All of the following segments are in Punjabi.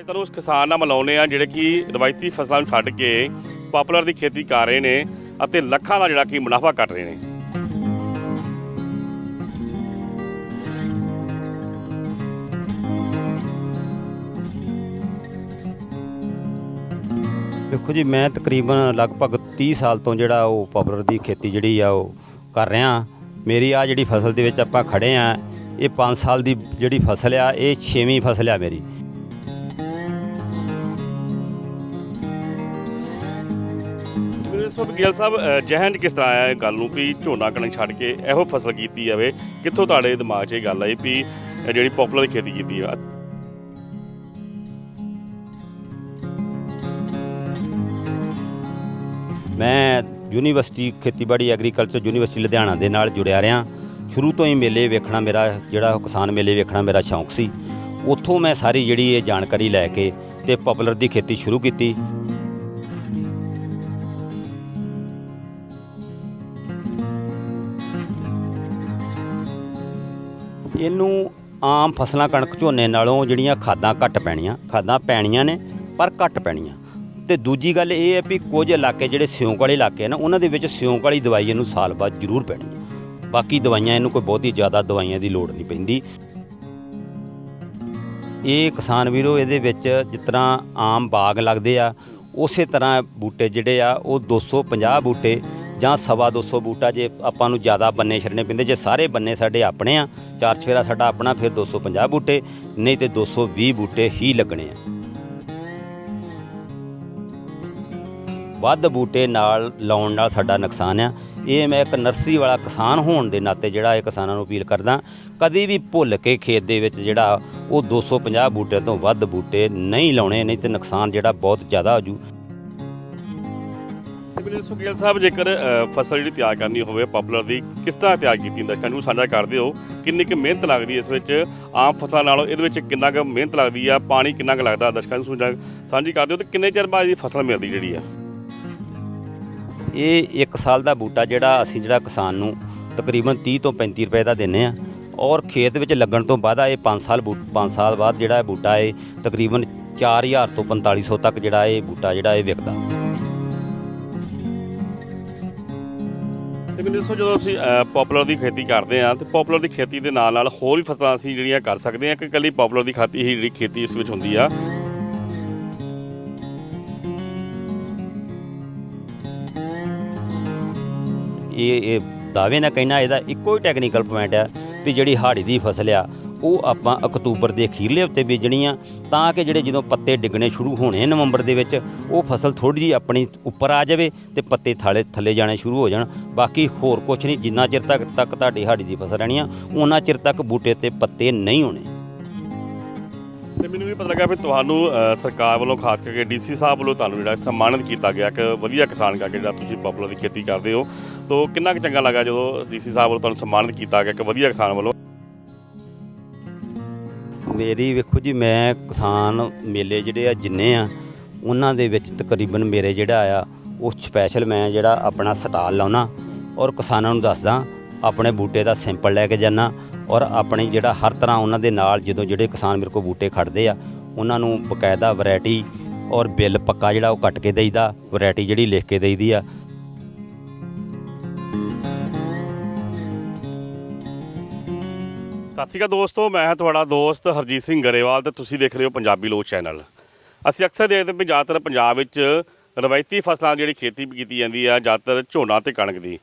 ਅੱਜ ਤੁਹਾਨੂੰ ਉਸ ਕਿਸਾਨ ਨਾਲ ਮਿਲਾਉਂਦੇ ਆ ਜਿਹੜੇ ਕਿ ਰਵਾਇਤੀ ਫਸਲਾਂ ਨੂੰ ਛੱਡ ਕੇ ਪਾਪੂਲਰ ਦੀ ਖੇਤੀ ਕਰ ਰਹੇ ਨੇ ਅਤੇ ਲੱਖਾਂ ਦਾ ਜਿਹੜਾ ਕਿ ਮੁਨਾਫਾ ਕੱਟ ਰਹੇ ਨੇ। ਦੇਖੋ ਜੀ, ਮੈਂ ਤਕਰੀਬਨ ਲਗਭਗ 30 ਸਾਲ ਤੋਂ ਜਿਹੜਾ ਉਹ ਪਾਪੂਲਰ ਦੀ ਖੇਤੀ ਜਿਹੜੀ ਆ ਉਹ ਕਰ ਰਿਹਾ ਮੇਰੀ ਆ ਜਿਹੜੀ ਫਸਲ ਦੇ ਵਿੱਚ ਆਪਾਂ ਖੜੇ ਆ ਇਹ 5 ਸਾਲ ਦੀ ਜਿਹੜੀ ਫਸਲ ਆ, ਇਹ 6ਵੀਂ ਫਸਲ ਆ ਮੇਰੀ। ਸੋ ਗਿੱਲ ਸਾਹਿਬ ਜਹਨ ਕਿਸ ਤਰ੍ਹਾਂ ਆਇਆ ਇਹ ਗੱਲ ਨੂੰ ਵੀ ਝੋਨਾ ਕਣਕ ਛੱਡ ਕੇ ਇਹੋ ਫਸਲ ਕੀਤੀ ਜਾਵੇ? ਕਿੱਥੋਂ ਤੁਹਾਡੇ ਦਿਮਾਗ 'ਚ ਇਹ ਗੱਲ ਆਈ ਵੀ ਜਿਹੜੀ ਪਾਪੂਲਰ ਖੇਤੀ ਕੀਤੀ ਆ ਮੈਂ ਯੂਨੀਵਰਸਿਟੀ ਖੇਤੀਬਾੜੀ ਐਗਰੀਕਲਚਰ ਯੂਨੀਵਰਸਿਟੀ ਲੁਧਿਆਣਾ ਦੇ ਨਾਲ ਜੁੜਿਆ ਰਿਹਾ। ਸ਼ੁਰੂ ਤੋਂ ਹੀ ਮੇਲੇ ਵੇਖਣਾ ਮੇਰਾ, ਜਿਹੜਾ ਕਿਸਾਨ ਮੇਲੇ ਵੇਖਣਾ ਮੇਰਾ ਸ਼ੌਂਕ ਸੀ। ਉੱਥੋਂ ਮੈਂ ਸਾਰੀ ਜਿਹੜੀ ਇਹ ਜਾਣਕਾਰੀ ਲੈ ਕੇ ਤੇ ਪਾਪੂਲਰ ਦੀ ਖੇਤੀ ਸ਼ੁਰੂ ਕੀਤੀ। ਇਹਨੂੰ ਆਮ ਫਸਲਾਂ ਕਣਕ ਝੋਨੇ ਨਾਲੋਂ ਜਿਹੜੀਆਂ ਖਾਦਾਂ ਘੱਟ ਪੈਣੀਆਂ, ਖਾਦਾਂ ਪੈਣੀਆਂ ਨੇ, ਪਰ ਘੱਟ ਪੈਣੀਆਂ। ਤੇ ਦੂਜੀ ਗੱਲ ਇਹ ਹੈ ਵੀ ਕੁਝ ਇਲਾਕੇ ਜਿਹੜੇ ਸਿਉਂਕ ਵਾਲੇ ਇਲਾਕੇ ਆ ਨਾ, ਉਹਨਾਂ ਦੇ ਵਿੱਚ ਸਿਉਂਕ ਵਾਲੀ ਦਵਾਈ ਇਹਨੂੰ ਸਾਲ ਬਾਅਦ ਜ਼ਰੂਰ ਪੈਣੀ ਹੈ ਬਾਕੀ ਦਵਾਈਆਂ ਇਹਨੂੰ ਕੋਈ ਬਹੁਤੀ ਜ਼ਿਆਦਾ ਦਵਾਈਆਂ ਦੀ ਲੋੜ ਨਹੀਂ ਪੈਂਦੀ। ਇਹ ਕਿਸਾਨ ਵੀਰੋ ਇਹਦੇ ਵਿੱਚ ਜਿਸ ਤਰ੍ਹਾਂ ਆਮ ਬਾਗ ਲੱਗਦੇ ਆ, ਉਸੇ ਤਰ੍ਹਾਂ ਬੂਟੇ ਜਿਹੜੇ ਆ, ਉਹ 250 ਬੂਟੇ ਜਾਂ ਸਵਾ 200 ਬੂਟਾ ਜੇ ਆਪਾਂ ਨੂੰ ਜ਼ਿਆਦਾ ਬੰਨੇ ਛੱਡਣੇ ਪੈਂਦੇ, ਜੇ ਸਾਰੇ ਬੰਨੇ ਸਾਡੇ ਆਪਣੇ ਆ, ਚਾਰ ਚਫੇਰਾ ਸਾਡਾ ਆਪਣਾ, ਫਿਰ 250 ਬੂਟੇ, ਨਹੀਂ ਤੇ 220 ਬੂਟੇ ਹੀ ਲੱਗਣੇ ਆ। ਵੱਧ ਬੂਟੇ ਨਾਲ ਲਾਉਣ ਨਾਲ ਸਾਡਾ ਨੁਕਸਾਨ ਆ। ਇਹ ਮੈਂ ਇੱਕ ਨਰਸਰੀ ਵਾਲਾ ਕਿਸਾਨ ਹੋਣ ਦੇ ਨਾਤੇ ਜਿਹੜਾ ਇਹ ਕਿਸਾਨਾਂ ਨੂੰ ਅਪੀਲ ਕਰਦਾ, ਕਦੀ ਵੀ ਭੁੱਲ ਕੇ ਖੇਤ ਦੇ ਵਿੱਚ ਜਿਹੜਾ ਉਹ 250 ਬੂਟੇ ਤੋਂ ਵੱਧ ਬੂਟੇ ਨਹੀਂ ਲਾਉਣੇ, ਨਹੀਂ ਤੇ ਨੁਕਸਾਨ ਜਿਹੜਾ ਬਹੁਤ ਜ਼ਿਆਦਾ ਹੋ ਜੂ। ਤੇ ਮੇਰੇ ਸਾਹਿਬ, ਜੇਕਰ ਫਸਲ ਜਿਹੜੀ ਤਿਆਰ ਕਰਨੀ ਹੋਵੇ ਪਾਪੂਲਰ ਦੀ, ਕਿਸ ਤਰ੍ਹਾਂ ਤਿਆਰ ਕੀਤੀ ਦਰਸ਼ਕਾਂ ਨੂੰ ਸਾਂਝਾ ਕਰਦੇ ਹੋ ਕਿੰਨੀ ਕੁ ਮਿਹਨਤ ਲੱਗਦੀ ਹੈ ਇਸ ਵਿੱਚ? ਆਮ ਫਸਲਾਂ ਨਾਲੋਂ ਇਹਦੇ ਵਿੱਚ ਕਿੰਨਾ ਕੁ ਮਿਹਨਤ ਲੱਗਦੀ ਆ? ਪਾਣੀ ਕਿੰਨਾ ਕੁ ਲੱਗਦਾ? ਦਰਸ਼ਕਾਂ ਨੂੰ ਸਾਂਝਾ ਸਾਂਝੀ ਕਰਦੇ ਹੋ ਤੇ ਕਿੰਨੇ ਚਿਰ ਬਾਅਦ ਇਹ ਫਸਲ ਮਿਲਦੀ ਜਿਹੜੀ ਆ? ਇਹ 1 ਸਾਲ ਦਾ ਬੂਟਾ ਜਿਹੜਾ ਅਸੀਂ ਜਿਹੜਾ ਕਿਸਾਨ ਨੂੰ ਤਕਰੀਬਨ 30 ਤੋਂ 35 ਰੁਪਏ ਦਾ ਦਿੰਨੇ ਆ। ਔਰ ਖੇਤ ਵਿੱਚ ਲੱਗਣ ਤੋਂ ਬਾਅਦ ਇਹ 5 ਸਾਲ 5 ਸਾਲ ਬਾਅਦ ਜਿਹੜਾ ਇਹ ਬੂਟਾ ਹੈ ਤਕਰੀਬਨ 4000 ਤੋਂ 4500 ਤੱਕ ਜਿਹੜਾ ਇਹ ਬੂਟਾ ਜਿਹੜਾ ਇਹ ਵਿਕਦਾ। ਤੇ ਮੈਨੂੰ ਦੱਸੋ ਜਦੋਂ ਅਸੀਂ ਪਪੂਲਰ ਦੀ ਖੇਤੀ ਕਰਦੇ ਆ ਤੇ ਪਪੂਲਰ ਦੀ ਖੇਤੀ ਦੇ ਨਾਲ ਨਾਲ ਹੋਰ ਵੀ ਫਸਲਾਂ ਅਸੀਂ ਜਿਹੜੀਆਂ ਕਰ ਸਕਦੇ ਆ ਕਿ ਇਕੱਲੀ ਪਪੂਲਰ ਦੀ ਖਾਤੀ ਹੀ ਜਿਹੜੀ ਖੇਤੀ ਇਸ ਵਿੱਚ ਹੁੰਦੀ ਆ। ਇਹ ਇਹ ਦਾਅਵੇ ਨਾਲ ਕਹਿਣਾ, ਇਹਦਾ ਇੱਕੋ ਹੀ ਟੈਕਨੀਕਲ ਪੁਆਇੰਟ ਆ ਵੀ ਜਿਹੜੀ ਹਾੜੀ ਦੀ ਫਸਲ ਆ ਉਹ ਆਪਾਂ ਅਕਤੂਬਰ ਦੇ ਅਖੀਰਲੇ ਹਫ਼ਤੇ ਬੀਜਣੀ ਆ ਤਾਂ ਕਿ ਜਿਹੜੇ ਜਦੋਂ ਪੱਤੇ ਡਿੱਗਣੇ ਸ਼ੁਰੂ ਹੋਣੇ ਨਵੰਬਰ ਦੇ ਵਿੱਚ, ਉਹ ਫਸਲ ਥੋੜੀ ਜਿਹੀ ਆਪਣੀ ਉੱਪਰ ਆ ਜਾਵੇ ਤੇ ਪੱਤੇ ਥਾਲੇ, ਥੱਲੇ ਜਾਣੇ ਸ਼ੁਰੂ ਹੋ ਜਾਣ। ਬਾਕੀ ਹੋਰ ਕੁਝ ਨਹੀਂ, ਜਿੰਨਾ ਚਿਰ ਤੱਕ ਤੱਕ ਤੁਹਾਡੀ ਹਾੜੀ ਦੀ ਫਸਲ ਰਹਿਣੀ ਆ ਉਹਨਾਂ ਚਿਰ ਤੱਕ ਬੂਟੇ ਤੇ ਪੱਤੇ ਨਹੀਂ ਹੋਣੇ। ਤੇ ਮੈਨੂੰ ਵੀ ਪਤਾ ਲੱਗਾ ਵੀ ਤੁਹਾਨੂੰ ਸਰਕਾਰ ਵੱਲੋਂ ਖਾਸ ਕਰਕੇ ਡੀਸੀ ਸਾਹਿਬ ਵੱਲੋਂ ਤੁਹਾਨੂੰ ਜਿਹੜਾ ਸਨਮਾਨਿਤ ਕੀਤਾ ਗਿਆ ਕਿ ਵਧੀਆ ਕਿਸਾਨ ਕਰਕੇ ਜਿਹੜਾ ਤੁਸੀਂ ਪਪੂਲਰ ਦੀ ਖੇਤੀ ਕਰਦੇ ਹੋ। ਤੋਂ ਕਿੰਨਾ ਕੁ ਚੰਗਾ ਲੱਗਾ ਜਦੋਂ ਡੀਸੀ ਸਾਹਿਬ ਵੱਲੋਂ ਤੁਹਾਨੂੰ ਸਨਮਾਨਿਤ ਕੀਤਾ ਗਿਆ ਕਿ ਵਧੀਆ ਕਿਸਾਨ ਵੱਲੋਂ? ਮੇਰੀ ਵੇਖੋ ਜੀ, ਮੈਂ ਕਿਸਾਨ ਮੇਲੇ ਜਿਹੜੇ ਆ ਜਿੰਨੇ ਆ, ਉਹਨਾਂ ਦੇ ਵਿੱਚ ਤਕਰੀਬਨ ਮੇਰੇ ਜਿਹੜਾ ਆ, ਉਹ ਸਪੈਸ਼ਲ ਮੈਂ ਜਿਹੜਾ ਆਪਣਾ ਸਟਾਲ ਲਾਉਣਾ ਔਰ ਕਿਸਾਨਾਂ ਨੂੰ ਦੱਸਦਾ, ਆਪਣੇ ਬੂਟੇ ਦਾ ਸੈਂਪਲ ਲੈ ਕੇ ਜਾਣਾ ਔਰ ਆਪਣੀ ਜਿਹੜਾ ਹਰ ਤਰ੍ਹਾਂ ਉਹਨਾਂ ਦੇ ਨਾਲ ਜਦੋਂ ਜਿਹੜੇ ਕਿਸਾਨ ਮੇਰੇ ਕੋਲ ਬੂਟੇ ਖੜਦੇ ਆ, ਉਹਨਾਂ ਨੂੰ ਬਕਾਇਦਾ ਵੈਰਾਈਟੀ ਔਰ ਬਿੱਲ ਪੱਕਾ ਜਿਹੜਾ ਉਹ ਕੱਟ ਕੇ ਦੇਈਦਾ ਵੈਰਾਈਟੀ ਜਿਹੜੀ ਲਿਖ ਕੇ ਦੇਈਦੀ ਆ ਸਤਿ ਸ਼੍ਰੀ ਅਕਾਲ ਦੋਸਤੋ, ਮੈਂ ਹਾਂ ਤੁਹਾਡਾ ਦੋਸਤ ਹਰਜੀਤ ਸਿੰਘ ਗਰੇਵਾਲ ਤੇ ਤੁਸੀਂ ਦੇਖ ਰਹੇ ਹੋ ਪੰਜਾਬੀ ਲੋਕ ਚੈਨਲ। ਅਸੀਂ ਅਕਸਰ ਦੇਖਦੇ ਹਾਂ ਵੀ ਜ਼ਿਆਦਾਤਰ ਪੰਜਾਬ ਵਿੱਚ ਰਵਾਇਤੀ ਫਸਲਾਂ ਦੀ ਜਿਹੜੀ ਖੇਤੀ ਕੀਤੀ ਜਾਂਦੀ ਆ, ਜ਼ਿਆਦਾਤਰ ਝੋਨਾ ਤੇ ਕਣਕ ਦੀ।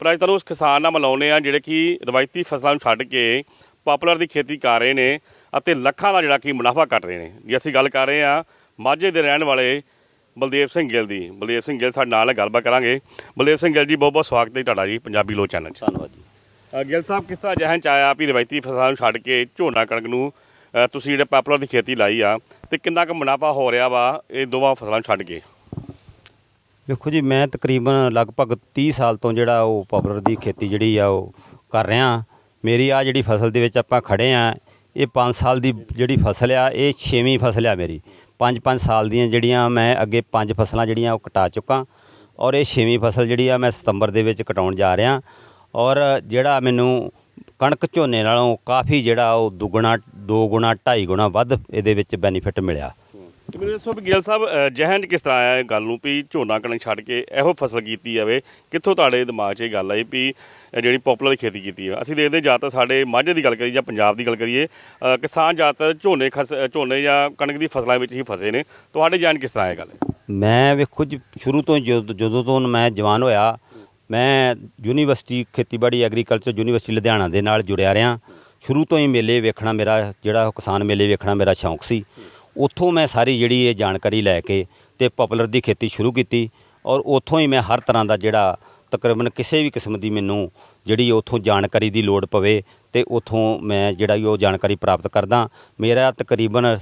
ਪਰ ਅੱਜ ਤੁਹਾਨੂੰ ਉਸ ਕਿਸਾਨ ਨਾਲ ਮਿਲਾਉਂਦੇ ਆ ਜਿਹੜੇ ਕਿ ਰਵਾਇਤੀ ਫਸਲਾਂ ਨੂੰ ਛੱਡ ਕੇ ਪਾਪੂਲਰ ਦੀ ਖੇਤੀ ਕਰ ਰਹੇ ਨੇ ਅਤੇ ਲੱਖਾਂ ਦਾ ਜਿਹੜਾ ਕਿ ਮੁਨਾਫਾ ਕੱਟ ਰਹੇ ਨੇ। ਜੇ ਅਸੀਂ ਗੱਲ ਕਰ ਰਹੇ ਆ ਮਾਝੇ ਦੇ ਰਹਿਣ ਵਾਲੇ ਬਲਦੇਵ ਸਿੰਘ ਗਿੱਲ ਦੀ। ਬਲਦੇਵ ਸਿੰਘ ਗਿੱਲ ਸਾਡੇ ਨਾਲ ਗੱਲਬਾਤ ਕਰਾਂਗੇ। ਬਲਦੇਵ ਸਿੰਘ ਗਿੱਲ ਜੀ ਬਹੁਤ ਬਹੁਤ ਸਵਾਗਤ ਹੈ ਤੁਹਾਡਾ ਜੀ, ਪੰਜਾਬੀ ਲੋਕ ਚੈਨਲ 'ਚ। ਧੰਨਵਾਦ ਜੀ। ਗਿੱਲ ਸਾਹਿਬ, ਕਿਸ ਤਰ੍ਹਾਂ ਜਹਨ ਚ ਆਇਆ ਵੀ ਰਵਾਇਤੀ ਫਸਲਾਂ ਨੂੰ ਛੱਡ ਕੇ ਝੋਨਾ ਕਣਕ ਨੂੰ? ਤੁਸੀਂ ਜਿਹੜੇ ਪਾਪੂਲਰ ਦੀ ਖੇਤੀ ਲਾਈ ਆ, ਤੇ ਕਿੰਨਾ ਕੁ ਮੁਨਾਫਾ ਹੋ ਰਿਹਾ ਵਾ ਇਹ ਦੋਵਾਂ ਫਸਲਾਂ ਨੂੰ ਛੱਡ ਕੇ? ਦੇਖੋ ਜੀ, ਮੈਂ ਤਕਰੀਬਨ ਲਗਭਗ 30 ਸਾਲ ਤੋਂ ਜਿਹੜਾ ਉਹ ਪਾਪੂਲਰ ਦੀ ਖੇਤੀ ਜਿਹੜੀ ਆ ਉਹ ਕਰ ਰਿਹਾ ਮੇਰੀ ਆ ਜਿਹੜੀ ਫਸਲ ਦੇ ਵਿੱਚ ਆਪਾਂ ਖੜੇ ਆ ਇਹ 5 ਸਾਲ ਦੀ ਜਿਹੜੀ ਫਸਲ ਆ, ਇਹ 6ਵੀਂ ਫਸਲ ਆ ਮੇਰੀ। 5-5 ਸਾਲ ਦੀਆਂ ਜਿਹੜੀਆਂ ਮੈਂ ਅੱਗੇ 5 ਫਸਲਾਂ ਜਿਹੜੀਆਂ ਉਹ ਕਟਾ ਚੁੱਕਾ। ਔਰ ਇਹ 6ਵੀਂ ਫਸਲ ਜਿਹੜੀ ਆ ਮੈਂ ਸਤੰਬਰ ਦੇ ਵਿੱਚ ਕਟਾਉਣ ਜਾ ਰਿਹਾ। ਔਰ ਜਿਹੜਾ ਮੈਨੂੰ ਕਣਕ ਝੋਨੇ ਨਾਲੋਂ ਕਾਫੀ ਜਿਹੜਾ ਉਹ ਦੁੱਗਣਾ ਦੋ ਗੁਣਾ ਢਾਈ ਗੁਣਾ ਵੱਧ ਇਹਦੇ ਵਿੱਚ ਬੈਨੀਫਿਟ ਮਿਲਿਆ। ਤੇ ਮੈਨੂੰ ਦੱਸੋ ਵੀ ਗਿੱਲ ਸਾਹਿਬ ਜਹਨ ਕਿਸ ਤਰ੍ਹਾਂ ਆਇਆ ਇਹ ਗੱਲ ਨੂੰ ਵੀ ਝੋਨਾ ਕਣਕ ਛੱਡ ਕੇ ਇਹੋ ਫਸਲ ਕੀਤੀ ਜਾਵੇ? ਕਿੱਥੋਂ ਤੁਹਾਡੇ ਦਿਮਾਗ 'ਚ ਇਹ ਗੱਲ ਆਈ ਵੀ ਜਿਹੜੀ ਪਪੂਲਰ ਖੇਤੀ ਕੀਤੀ ਹੈ ਅਸੀਂ ਦੇਖਦੇ ਜ਼ਿਆਦਾਤਰ ਸਾਡੇ ਮਾਝੇ ਦੀ ਗੱਲ ਕਰੀਏ ਜਾਂ ਪੰਜਾਬ ਦੀ ਗੱਲ ਕਰੀਏ ਕਿਸਾਨ ਜ਼ਿਆਦਾਤਰ ਝੋਨੇ ਖਸ ਝੋਨੇ ਜਾਂ ਕਣਕ ਦੀ ਫਸਲਾਂ ਵਿੱਚ ਹੀ ਫਸੇ ਨੇ। ਤੁਹਾਡੇ ਜਹਨ ਕਿਸ ਤਰ੍ਹਾਂ ਇਹ ਗੱਲ? ਮੈਂ ਵੇਖੋ ਜੀ ਸ਼ੁਰੂ ਤੋਂ ਜਦੋਂ ਤੋਂ ਮੈਂ ਜਵਾਨ ਹੋਇਆ ਮੈਂ ਯੂਨੀਵਰਸਿਟੀ ਖੇਤੀਬਾੜੀ ਐਗਰੀਕਲਚਰ ਯੂਨੀਵਰਸਿਟੀ ਲੁਧਿਆਣਾ ਦੇ ਨਾਲ ਜੁੜਿਆ ਰਿਹਾ। ਸ਼ੁਰੂ ਤੋਂ ਹੀ ਮੇਲੇ ਵੇਖਣਾ ਮੇਰਾ, ਜਿਹੜਾ ਉਹ ਕਿਸਾਨ ਮੇਲੇ ਵੇਖਣਾ ਮੇਰਾ ਸ਼ੌਂਕ ਸੀ। ਉੱਥੋਂ ਮੈਂ ਸਾਰੀ ਜਿਹੜੀ ਇਹ ਜਾਣਕਾਰੀ ਲੈ ਕੇ ਤੇ ਪਪੂਲਰ ਦੀ ਖੇਤੀ ਸ਼ੁਰੂ ਕੀਤੀ ਔਰ ਉੱਥੋਂ ਹੀ ਮੈਂ ਹਰ ਤਰ੍ਹਾਂ ਦਾ ਜਿਹੜਾ ਤਕਰੀਬਨ ਕਿਸੇ ਵੀ ਕਿਸਮ ਦੀ ਮੈਨੂੰ ਜਿਹੜੀ ਉੱਥੋਂ ਜਾਣਕਾਰੀ ਦੀ ਲੋੜ ਪਵੇ ਤੇ ਉੱਥੋਂ ਮੈਂ ਜਿਹੜਾ ਉਹ ਜਾਣਕਾਰੀ ਪ੍ਰਾਪਤ ਕਰਦਾ, ਮੇਰਾ ਤਕਰੀਬਨ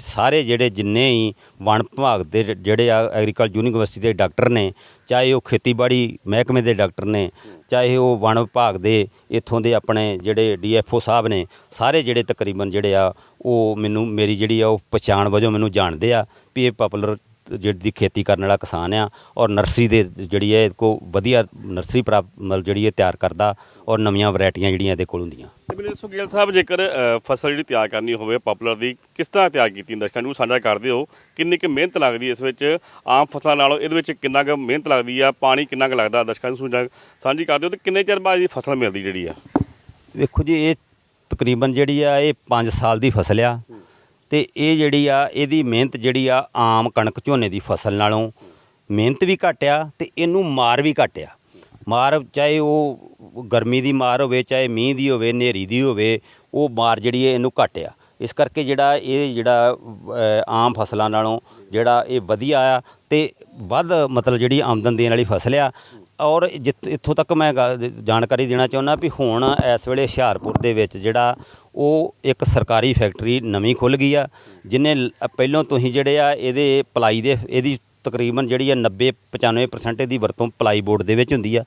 ਸਾਰੇ ਜਿਹੜੇ ਜਿੰਨੇ ਹੀ ਵਣ ਵਿਭਾਗ ਦੇ ਜਿਹੜੇ ਆ ਐਗਰੀਕਲਚਰ ਯੂਨੀਵਰਸਿਟੀ ਦੇ ਡਾਕਟਰ ਨੇ, ਚਾਹੇ ਉਹ ਖੇਤੀਬਾੜੀ ਮਹਿਕਮੇ ਦੇ ਡਾਕਟਰ ਨੇ, ਚਾਹੇ ਉਹ ਵਣ ਵਿਭਾਗ ਦੇ ਇੱਥੋਂ ਦੇ ਆਪਣੇ ਜਿਹੜੇ ਡੀਐਫਓ ਸਾਹਿਬ ਨੇ, ਸਾਰੇ ਜਿਹੜੇ ਤਕਰੀਬਨ ਜਿਹੜੇ ਆ ਉਹ ਮੈਨੂੰ, ਮੇਰੀ ਜਿਹੜੀ ਆ ਉਹ ਪਛਾਣ ਵਜੋਂ ਮੈਨੂੰ ਜਾਣਦੇ ਆ ਵੀ ਇਹ ਪਪੂਲਰ ਜਿਹੜੀ ਦੀ ਖੇਤੀ ਕਰਨ ਵਾਲਾ ਕਿਸਾਨ ਆ ਔਰ ਨਰਸਰੀ ਦੇ ਜਿਹੜੀ ਹੈ ਕੋ ਵਧੀਆ ਨਰਸਰੀ ਪ੍ਰਾਪਤ ਮਤਲਬ ਜਿਹੜੀ ਇਹ ਤਿਆਰ ਕਰਦਾ ਔਰ ਨਵੀਆਂ ਵੈਰਾਈਟੀਆਂ ਜਿਹੜੀਆਂ ਇਹਦੇ ਕੋਲ ਹੁੰਦੀਆਂ। ਤੇ ਮੈਨੂੰ ਦੱਸੋ ਗਿੱਲ ਸਾਹਿਬ ਜੇਕਰ ਫਸਲ ਜਿਹੜੀ ਤਿਆਰ ਕਰਨੀ ਹੋਵੇ ਪਪੂਲਰ ਦੀ ਕਿਸ ਤਰ੍ਹਾਂ ਤਿਆਰ ਕੀਤੀ ਦਰਸ਼ਕਾਂ ਨੂੰ ਸਾਂਝਾ ਕਰਦੇ ਹੋ ਕਿੰਨੀ ਕੁ ਮਿਹਨਤ ਲੱਗਦੀ ਹੈ ਇਸ ਵਿੱਚ? ਆਮ ਫਸਲਾਂ ਨਾਲੋਂ ਇਹਦੇ ਵਿੱਚ ਕਿੰਨਾ ਕੁ ਮਿਹਨਤ ਲੱਗਦੀ ਆ? ਪਾਣੀ ਕਿੰਨਾ ਕੁ ਲੱਗਦਾ? ਦਰਸ਼ਕਾਂ ਨੂੰ ਸਾਂਝਾ- ਸਾਂਝੀ ਕਰਦੇ ਹੋ ਤੇ ਕਿੰਨੇ ਚਿਰ ਬਾਅਦ ਇਹ ਫਸਲ ਮਿਲਦੀ ਜਿਹੜੀ ਆ? ਵੇਖੋ ਜੀ ਇਹ ਤਕਰੀਬਨ ਜਿਹੜੀ ਆ ਇਹ 5 ਸਾਲ ਦੀ ਫਸਲ ਆ। ਤੇ ਇਹ ਜਿਹੜੀ ਆ, ਇਹਦੀ ਮਿਹਨਤ ਜਿਹੜੀ ਆ, ਆਮ ਕਣਕ ਝੋਨੇ ਦੀ ਫਸਲ ਨਾਲੋਂ ਮਿਹਨਤ ਵੀ ਘੱਟ ਆ ਤੇ ਇਹਨੂੰ ਮਾਰ ਵੀ ਘੱਟ ਆ ਮਾਰ ਚਾਹੇ ਉਹ ਗਰਮੀ ਦੀ ਮਾਰ ਹੋਵੇ, ਚਾਹੇ ਮੀਂਹ ਦੀ ਹੋਵੇ, ਹਨੇਰੀ ਦੀ ਹੋਵੇ, ਉਹ ਮਾਰ ਜਿਹੜੀ ਹੈ ਇਹਨੂੰ ਘੱਟ ਆ ਇਸ ਕਰਕੇ ਜਿਹੜਾ ਇਹ ਜਿਹੜਾ ਆਮ ਫਸਲਾਂ ਨਾਲੋਂ ਜਿਹੜਾ ਇਹ ਵਧੀਆ ਆ ਤੇ ਵੱਧ ਮਤਲਬ ਜਿਹੜੀ ਆਮਦਨ ਦੇਣ ਵਾਲੀ ਫਸਲ ਆ ਔਰ ਜਿੱਥ- ਇੱਥੋਂ ਤੱਕ ਮੈਂ ਗੱਲ- ਜਾਣਕਾਰੀ ਦੇਣਾ ਚਾਹੁੰਦਾ ਵੀ ਹੁਣ ਇਸ ਵੇਲੇ ਹੁਸ਼ਿਆਰਪੁਰ ਦੇ ਵਿੱਚ ਜਿਹੜਾ ਉਹ ਇੱਕ ਸਰਕਾਰੀ ਫੈਕਟਰੀ ਨਵੀਂ ਖੁੱਲ੍ਹ ਗਈ ਆ ਜਿਹਨੇ ਪਹਿਲਾਂ ਤੋਂ ਹੀ ਜਿਹੜੇ ਆ ਇਹਦੇ ਪਲਾਈ ਦੇ, ਇਹਦੀ ਤਕਰੀਬਨ ਜਿਹੜੀ ਆ 90 95% ਇਹਦੀ ਵਰਤੋਂ ਪਲਾਈ ਬੋਰਡ ਦੇ ਵਿੱਚ ਹੁੰਦੀ ਆ।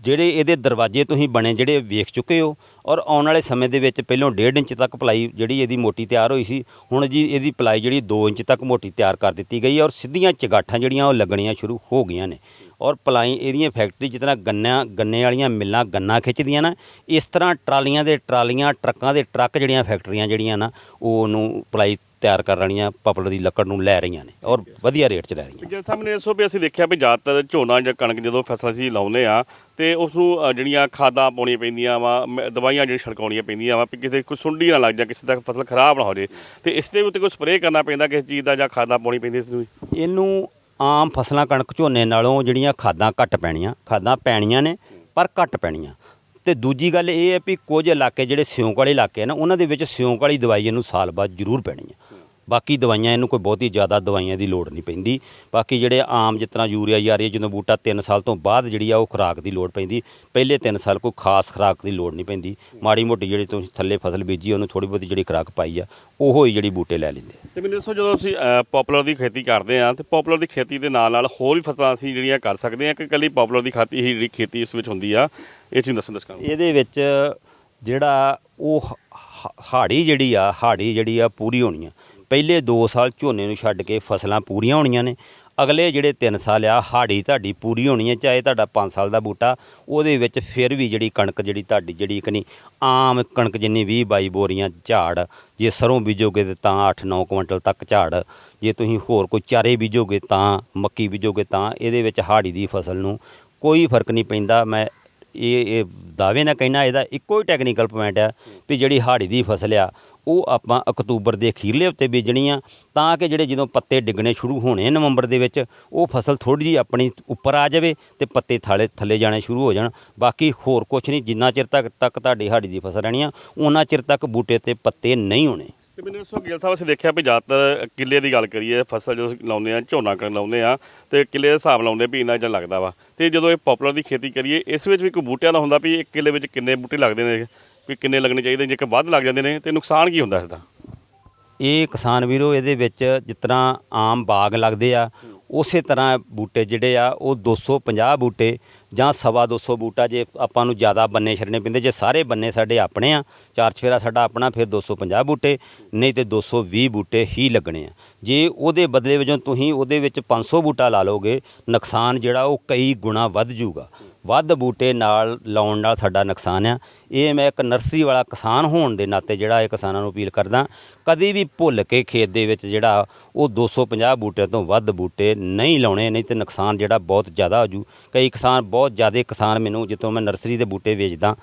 ਜਿਹੜੇ ਇਹਦੇ ਦਰਵਾਜ਼ੇ ਤੁਸੀਂ ਬਣੇ ਜਿਹੜੇ ਵੇਖ ਚੁੱਕੇ ਹੋ, ਔਰ ਆਉਣ ਵਾਲੇ ਸਮੇਂ ਦੇ ਵਿੱਚ ਪਹਿਲਾਂ 1.5 ਇੰਚ ਤੱਕ ਪਲਾਈ ਜਿਹੜੀ ਇਹਦੀ ਮੋਟੀ ਤਿਆਰ ਹੋਈ ਸੀ, ਹੁਣ ਜੀ ਇਹਦੀ ਪਲਾਈ ਜਿਹੜੀ 2 ਇੰਚ ਤੱਕ ਮੋਟੀ ਤਿਆਰ ਕਰ ਦਿੱਤੀ ਗਈ ਔਰ ਸਿੱਧੀਆਂ ਚਗਾਠਾਂ ਜਿਹੜੀਆਂ ਉਹ ਲੱਗਣੀਆਂ ਸ਼ੁਰੂ ਹੋ ਗਈਆਂ ਨੇ। ਔਰ ਪਲਾਈ ਇਹਦੀਆਂ ਫੈਕਟਰੀ ਜਿਤਨਾ ਗੰਨਾ ਗੰਨੇ ਵਾਲੀਆਂ ਮਿੱਲਾਂ ਗੰਨਾ ਖਿੱਚਦੀਆਂ ਨਾ ਇਸ ਤਰ੍ਹਾਂ ਟਰਾਲੀਆਂ ਦੇ ਟਰਾਲੀਆਂ ਟਰੱਕਾਂ ਦੇ ਟਰੱਕ ਜਿਹੜੀਆਂ ਫੈਕਟਰੀਆਂ ਜਿਹੜੀਆਂ ਨਾ ਉਹ ਉਹਨੂੰ ਪਲਾਈ ਤਿਆਰ ਕਰਨ ਵਾਲੀਆਂ ਪਪਲ ਦੀ ਲੱਕੜ ਨੂੰ ਲੈ ਰਹੀਆਂ ਨੇ ਔਰ ਵਧੀਆ ਰੇਟ 'ਚ ਲੈ ਰਹੀਆਂ ਜੇ ਸਾਹਮਣੇ ਦੱਸੋ ਵੀ ਅਸੀਂ ਦੇਖਿਆ ਵੀ ਜ਼ਿਆਦਾਤਰ ਝੋਨਾ ਜਾਂ ਕਣਕ ਜਦੋਂ ਫਸਲ ਅਸੀਂ ਲਾਉਂਦੇ ਆ ਤੇ ਉਸ ਨੂੰ ਜਿਹੜੀਆਂ ਖਾਦਾਂ ਪਾਉਣੀਆਂ ਪੈਂਦੀਆਂ ਵਾ ਦਵਾਈਆਂ ਜਿਹੜੀ ਛੜਕਾਉਣੀਆਂ ਪੈਂਦੀਆਂ ਵਾ ਵੀ ਕਿਸੇ ਕੋਈ ਸੁੰਡੀ ਨਾ ਲੱਗ ਜਾ ਕਿਸੇ ਦਾ ਫਸਲ ਖਰਾਬ ਨਾ ਹੋ ਜੇ ਤੇ ਇਸ ਦੇ ਉੱਤੇ ਕੋਈ ਸਪਰੇਅ ਕਰਨਾ ਪੈਂਦਾ ਕਿਸੇ ਚੀਜ਼ ਦਾ ਜਾਂ ਖਾਦਾਂ ਪਾਉਣੀ ਪੈਂਦੀ ਇਸ ਨੂੰ ਇਹਨੂੰ ਆਮ ਫਸਲਾਂ ਕਣਕ ਝੋਨੇ ਨਾਲੋਂ ਜਿਹੜੀਆਂ ਖਾਦਾਂ ਘੱਟ ਪੈਣੀਆਂ, ਖਾਦਾਂ ਪੈਣੀਆਂ ਨੇ, ਪਰ ਘੱਟ ਪੈਣੀਆਂ। ਤੇ ਦੂਜੀ ਗੱਲ ਇਹ ਹੈ ਵੀ ਕੁਝ ਇਲਾਕੇ ਜਿਹੜੇ ਸਿਉਂਕ ਵਾਲੇ ਇਲਾਕੇ ਆ ਨਾ, ਉਹਨਾਂ ਦੇ ਵਿੱਚ ਸਿਉਂਕ ਵਾਲੀ ਦਵਾਈ ਇਹਨੂੰ ਸਾਲ ਬਾਅਦ ਜ਼ਰੂਰ ਪੈਣੀ ਹੈ ਬਾਕੀ ਦਵਾਈਆਂ ਇਹਨੂੰ ਕੋਈ ਬਹੁਤੀ ਜ਼ਿਆਦਾ ਦਵਾਈਆਂ ਦੀ ਲੋੜ ਨਹੀਂ ਪੈਂਦੀ। ਬਾਕੀ ਜਿਹੜੇ ਆਮ ਜਿਸ ਤਰ੍ਹਾਂ ਯੂਰੀਆ ਜਾ ਰਹੀ ਹੈ ਜਦੋਂ ਬੂਟਾ 3 ਸਾਲ ਤੋਂ ਬਾਅਦ ਜਿਹੜੀ ਆ ਉਹ ਖੁਰਾਕ ਦੀ ਲੋੜ ਪੈਂਦੀ। ਪਹਿਲੇ 3 ਸਾਲ ਕੋਈ ਖਾਸ ਖੁਰਾਕ ਦੀ ਲੋੜ ਨਹੀਂ ਪੈਂਦੀ। ਮਾੜੀ ਮੋਟੀ ਜਿਹੜੀ ਤੁਸੀਂ ਥੱਲੇ ਫਸਲ ਬੀਜੀ ਉਹਨੂੰ ਥੋੜੀ ਬਹੁਤੀ ਜਿਹੜੀ ਖੁਰਾਕ ਪਾਈ ਆ ਉਹੋ ਹੀ ਜਿਹੜੀ ਬੂਟੇ ਲੈ ਲੈਂਦੇ ਆ। ਤੇ ਮੈਨੂੰ ਦੱਸੋ ਜਦੋਂ ਅਸੀਂ ਪਪੂਲਰ ਦੀ ਖੇਤੀ ਕਰਦੇ ਆ ਤੇ ਪਪੂਲਰ ਦੀ ਖੇਤੀ ਦੇ ਨਾਲ ਨਾਲ ਹੋਰ ਵੀ ਫਸਲਾਂ ਅਸੀਂ ਜਿਹੜੀਆਂ ਕਰ ਸਕਦੇ ਆ ਕਿ ਇਕੱਲੀ ਪਪੂਲਰ ਦੀ ਖਾਤੀ ਹੀ ਜਿਹੜੀ ਖੇਤੀ ਇਸ ਵਿੱਚ ਹੁੰਦੀ ਆ ਇਹ ਚੀਜ਼ ਦੱਸਣ ਦਰਸ਼ਕਾਂ ਨੂੰ ਇਹਦੇ ਵਿੱਚ ਜਿਹੜਾ ਉਹ ਹ- ਹਾੜੀ ਜਿਹੜੀ ਆ ਹਾੜੀ ਜਿਹੜੀ ਆ ਪੂਰੀ ਹੋਣੀ ਆ ਪਹਿਲੇ 2 ਸਾਲ ਝੋਨੇ ਨੂੰ ਛੱਡ ਕੇ ਫਸਲਾਂ ਪੂਰੀਆਂ ਹੋਣੀਆਂ ਨੇ। ਅਗਲੇ ਜਿਹੜੇ 3 ਸਾਲ ਆ, ਹਾੜੀ ਤੁਹਾਡੀ ਪੂਰੀ ਹੋਣੀ ਹੈ ਚਾਹੇ ਤੁਹਾਡਾ 5 ਸਾਲ ਦਾ ਬੂਟਾ, ਉਹਦੇ ਵਿੱਚ ਫਿਰ ਵੀ ਜਿਹੜੀ ਕਣਕ ਜਿਹੜੀ ਤੁਹਾਡੀ ਜਿਹੜੀ ਕਨੀ ਆਮ ਕਣਕ ਜਿੰਨੀ 20 22 ਬੋਰੀਆਂ ਝਾੜ, ਜੇ ਸਰੋਂ ਬੀਜੋਗੇ ਤੇ ਤਾਂ 8-9 ਕੁਇੰਟਲ ਤੱਕ ਝਾੜ, ਜੇ ਤੁਸੀਂ ਹੋਰ ਕੋਈ ਚਾਰੇ ਬੀਜੋਗੇ ਤਾਂ, ਮੱਕੀ ਬੀਜੋਗੇ ਤਾਂ, ਇਹਦੇ ਵਿੱਚ ਹਾੜੀ ਦੀ ਫਸਲ ਨੂੰ ਕੋਈ ਫ਼ਰਕ ਨਹੀਂ ਪੈਂਦਾ। ਮੈਂ ਇਹ ਇਹ ਦਾਅਵੇ ਨਾਲ ਕਹਿਣਾ, ਇਹਦਾ ਇੱਕੋ ਹੀ ਟੈਕਨੀਕਲ ਪੁਆਇੰਟ ਆ ਵੀ ਜਿਹੜੀ ਹਾੜੀ ਦੀ ਫਸਲ ਆ ਉਹ ਆਪਾਂ ਅਕਤੂਬਰ ਦੇ ਅਖੀਰਲੇ ਹਫ਼ਤੇ ਬੀਜਣੀ ਆ, ਤਾਂ ਕਿ ਜਿਹੜੇ ਜਦੋਂ ਪੱਤੇ ਡਿੱਗਣੇ ਸ਼ੁਰੂ ਹੋਣੇ ਨਵੰਬਰ ਦੇ ਵਿੱਚ, ਉਹ ਫਸਲ ਥੋੜੀ ਜਿਹੀ ਆਪਣੀ ਉੱਪਰ ਆ ਜਾਵੇ ਤੇ ਪੱਤੇ ਥਾਲੇ, ਥੱਲੇ ਜਾਣੇ ਸ਼ੁਰੂ ਹੋ ਜਾਣ। ਬਾਕੀ ਹੋਰ ਕੁਝ ਨਹੀਂ, ਜਿੰਨਾ ਚਿਰ ਤੱਕ ਤੱਕ ਤੁਹਾਡੀ ਹਾੜੀ ਦੀ ਫਸਲ ਰਹਿਣੀ ਆ ਉਹਨਾਂ ਚਿਰ ਤੱਕ ਬੂਟੇ ਤੇ ਪੱਤੇ ਨਹੀਂ ਹੋਣੇ। ਤੇ ਮੈਨੂੰ ਦੱਸੋ, ਗਿੱਲ ਸਾਹਿਬ, ਅਸੀਂ ਦੇਖਿਆ ਵੀ ਜ਼ਿਆਦਾਤਰ ਕਿੱਲੇ ਦੀ ਗੱਲ ਕਰੀਏ, ਫਸਲ ਜਦੋਂ ਅਸੀਂ ਲਾਉਂਦੇ ਆ, ਝੋਨਾ ਕਣ ਲਾਉਂਦੇ ਆ, ਤੇ ਕਿੱਲੇ ਦੇ ਹਿਸਾਬ ਲਾਉਂਦੇ ਵੀ ਇੰਨਾ ਜਿਹਾ ਲੱਗਦਾ ਵਾ। ਤੇ ਜਦੋਂ ਇਹ ਪਪੂਲਰ ਦੀ ਖੇਤੀ ਕਰੀਏ, ਇਸ ਵਿੱਚ ਵੀ ਕੋਈ ਬੂਟਿਆਂ ਦਾ ਹੁੰਦਾ ਵੀ ਇੱਕ ਕਿੱਲੇ ਵਿੱਚ ਕਿੰਨੇ ਬੂਟੇ ਲੱਗਦੇ ਨੇ? ਵੀ ਕਿੰਨੇ ਲੱਗਣੇ ਚਾਹੀਦੇ ਜੇਕਰ ਵੱਧ ਲੱਗ ਜਾਂਦੇ ਨੇ, ਤੇ ਨੁਕਸਾਨ ਕੀ ਹੁੰਦਾ ਇਸ ਦਾ ਇਹ ਕਿਸਾਨ ਵੀਰੋ, ਇਹਦੇ ਵਿੱਚ ਜਿਸ ਤਰ੍ਹਾਂ ਆਮ ਬਾਗ ਲੱਗਦੇ ਆ, ਉਸੇ ਤਰ੍ਹਾਂ ਬੂਟੇ ਜਿਹੜੇ ਆ, ਉਹ 250 ਬੂਟੇ ਜਾਂ ਸਵਾ 200 ਬੂਟਾ ਜੇ ਆਪਾਂ ਨੂੰ ਜ਼ਿਆਦਾ ਬੰਨੇ ਛੱਡਣੇ ਪੈਂਦੇ, ਜੇ ਸਾਰੇ ਬੰਨੇ ਸਾਡੇ ਆਪਣੇ ਆ, ਚਾਰ ਚਫੇਰਾ ਸਾਡਾ ਆਪਣਾ, ਫਿਰ 250 ਬੂਟੇ, ਨਹੀਂ ਤੇ 220 ਬੂਟੇ ਹੀ ਲੱਗਣੇ ਆ। ਜੇ ਉਹਦੇ ਬਦਲੇ ਵਜੋਂ ਤੁਸੀਂ ਉਹਦੇ ਵਿੱਚ 500 ਬੂਟਾ ਲਾ ਲੋਗੇ ਨੁਕਸਾਨ ਜਿਹੜਾ ਉਹ ਕਈ ਗੁਣਾ ਵੱਧ ਜਾਊਗਾ। ਵੱਧ ਬੂਟੇ ਨਾਲ ਲਾਉਣ ਨਾਲ ਸਾਡਾ ਨੁਕਸਾਨ ਆ। ਇਹ ਮੈਂ ਇੱਕ ਨਰਸਰੀ ਵਾਲਾ ਕਿਸਾਨ ਹੋਣ ਦੇ ਨਾਤੇ ਜਿਹੜਾ ਇਹ ਕਿਸਾਨਾਂ ਨੂੰ ਅਪੀਲ ਕਰਦਾ, ਕਦੀ ਵੀ ਭੁੱਲ ਕੇ ਖੇਤ ਦੇ ਵਿੱਚ ਜਿਹੜਾ ਉਹ 250 ਬੂਟੇ ਤੋਂ ਵੱਧ ਬੂਟੇ ਨਹੀਂ ਲਾਉਣੇ, ਨਹੀਂ ਤੇ ਨੁਕਸਾਨ ਜਿਹੜਾ ਬਹੁਤ ਜ਼ਿਆਦਾ ਹੋ ਜੂ। ਕਈ ਕਿਸਾਨ, ਬਹੁਤ ਜ਼ਿਆਦਾ ਕਿਸਾਨ ਮੈਨੂੰ, ਜਿੱਥੋਂ ਮੈਂ ਨਰਸਰੀ ਦੇ ਬੂਟੇ ਵੇਚਦਾ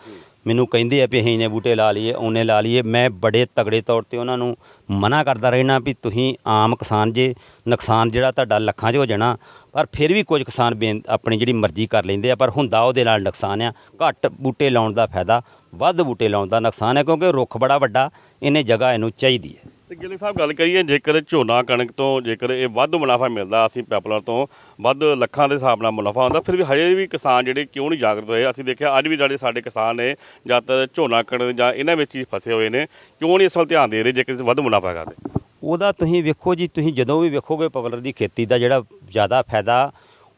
ਮੈਨੂੰ ਕਹਿੰਦੇ ਆ ਵੀ ਅਸੀਂ ਇਹਨੇ ਬੂਟੇ ਲਾ ਲਈਏ ਉਹਨੇ ਲਾ ਲਈਏ। ਮੈਂ ਬੜੇ ਤਗੜੇ ਤੌਰ ਤੇ ਉਹਨਾਂ ਨੂੰ ਮਨਾ ਕਰਦਾ ਰਹਿਣਾ ਵੀ ਤੁਸੀਂ ਆਮ ਕਿਸਾਨ ਜੇ, ਨੁਕਸਾਨ ਜਿਹੜਾ ਤੁਹਾਡਾ ਲੱਖਾਂ 'ਚ ਹੋ ਜਾਣਾ, ਪਰ ਫਿਰ ਵੀ ਕੁਝ ਕਿਸਾਨ ਬੇਨ, ਆਪਣੀ ਜਿਹੜੀ ਮਰਜ਼ੀ ਕਰ ਲੈਂਦੇ ਆ, ਪਰ ਹੁੰਦਾ ਉਹਦੇ ਨਾਲ ਨੁਕਸਾਨ ਆ। ਘੱਟ ਬੂਟੇ ਲਾਉਣ ਦਾ ਫਾਇਦਾ, ਵੱਧ ਬੂਟੇ ਲਾਉਣ ਦਾ ਨੁਕਸਾਨ ਹੈ ਕਿਉਂਕਿ ਰੁੱਖ ਬੜਾ ਵੱਡਾ ਇਹਨੇ ਜਗ੍ਹਾ ਇਹਨੂੰ ਚਾਹੀਦੀ ਹੈ। ਤੇ ਗਿੱਲ ਸਾਹਿਬ ਗੱਲ ਕਰੀਏ, ਜੇਕਰ ਝੋਨਾ ਕਣਕ ਤੋਂ ਜੇਕਰ ਇਹ ਵੱਧ ਮੁਨਾਫਾ ਮਿਲਦਾ, ਅਸੀਂ ਪੈਪਲਰ ਤੋਂ ਵੱਧ ਲੱਖਾਂ ਦੇ ਹਿਸਾਬ ਨਾਲ ਮੁਨਾਫਾ ਹੁੰਦਾ, ਫਿਰ ਵੀ ਹਜੇ ਵੀ ਕਿਸਾਨ ਜਿਹੜੇ ਕਿਉਂ ਨਹੀਂ ਜਾਗਰੂਕ ਹੋਏ? ਅਸੀਂ ਦੇਖਿਆ, ਅੱਜ ਵੀ ਜਿਹੜੇ ਸਾਡੇ ਕਿਸਾਨ ਨੇ ਜ਼ਿਆਦਾਤਰ ਝੋਨਾ ਕਣਕ ਜਾਂ ਇਹਨਾਂ ਵਿੱਚ ਹੀ ਫਸੇ ਹੋਏ ਨੇ, ਕਿਉਂ ਨਹੀਂ ਇਸ ਵੱਲ ਧਿਆਨ ਦੇ ਰਹੇ, ਜੇਕਰ ਵੱਧ ਮੁਨਾਫਾ ਕਰਦੇ ਉਹਦਾ ਤੁਸੀਂ ਵੇਖੋ ਜੀ, ਤੁਸੀਂ ਜਦੋਂ ਵੀ ਵੇਖੋਗੇ ਪੈਪਲਰ ਦੀ ਖੇਤੀ ਦਾ ਜਿਹੜਾ ਜ਼ਿਆਦਾ ਫਾਇਦਾ,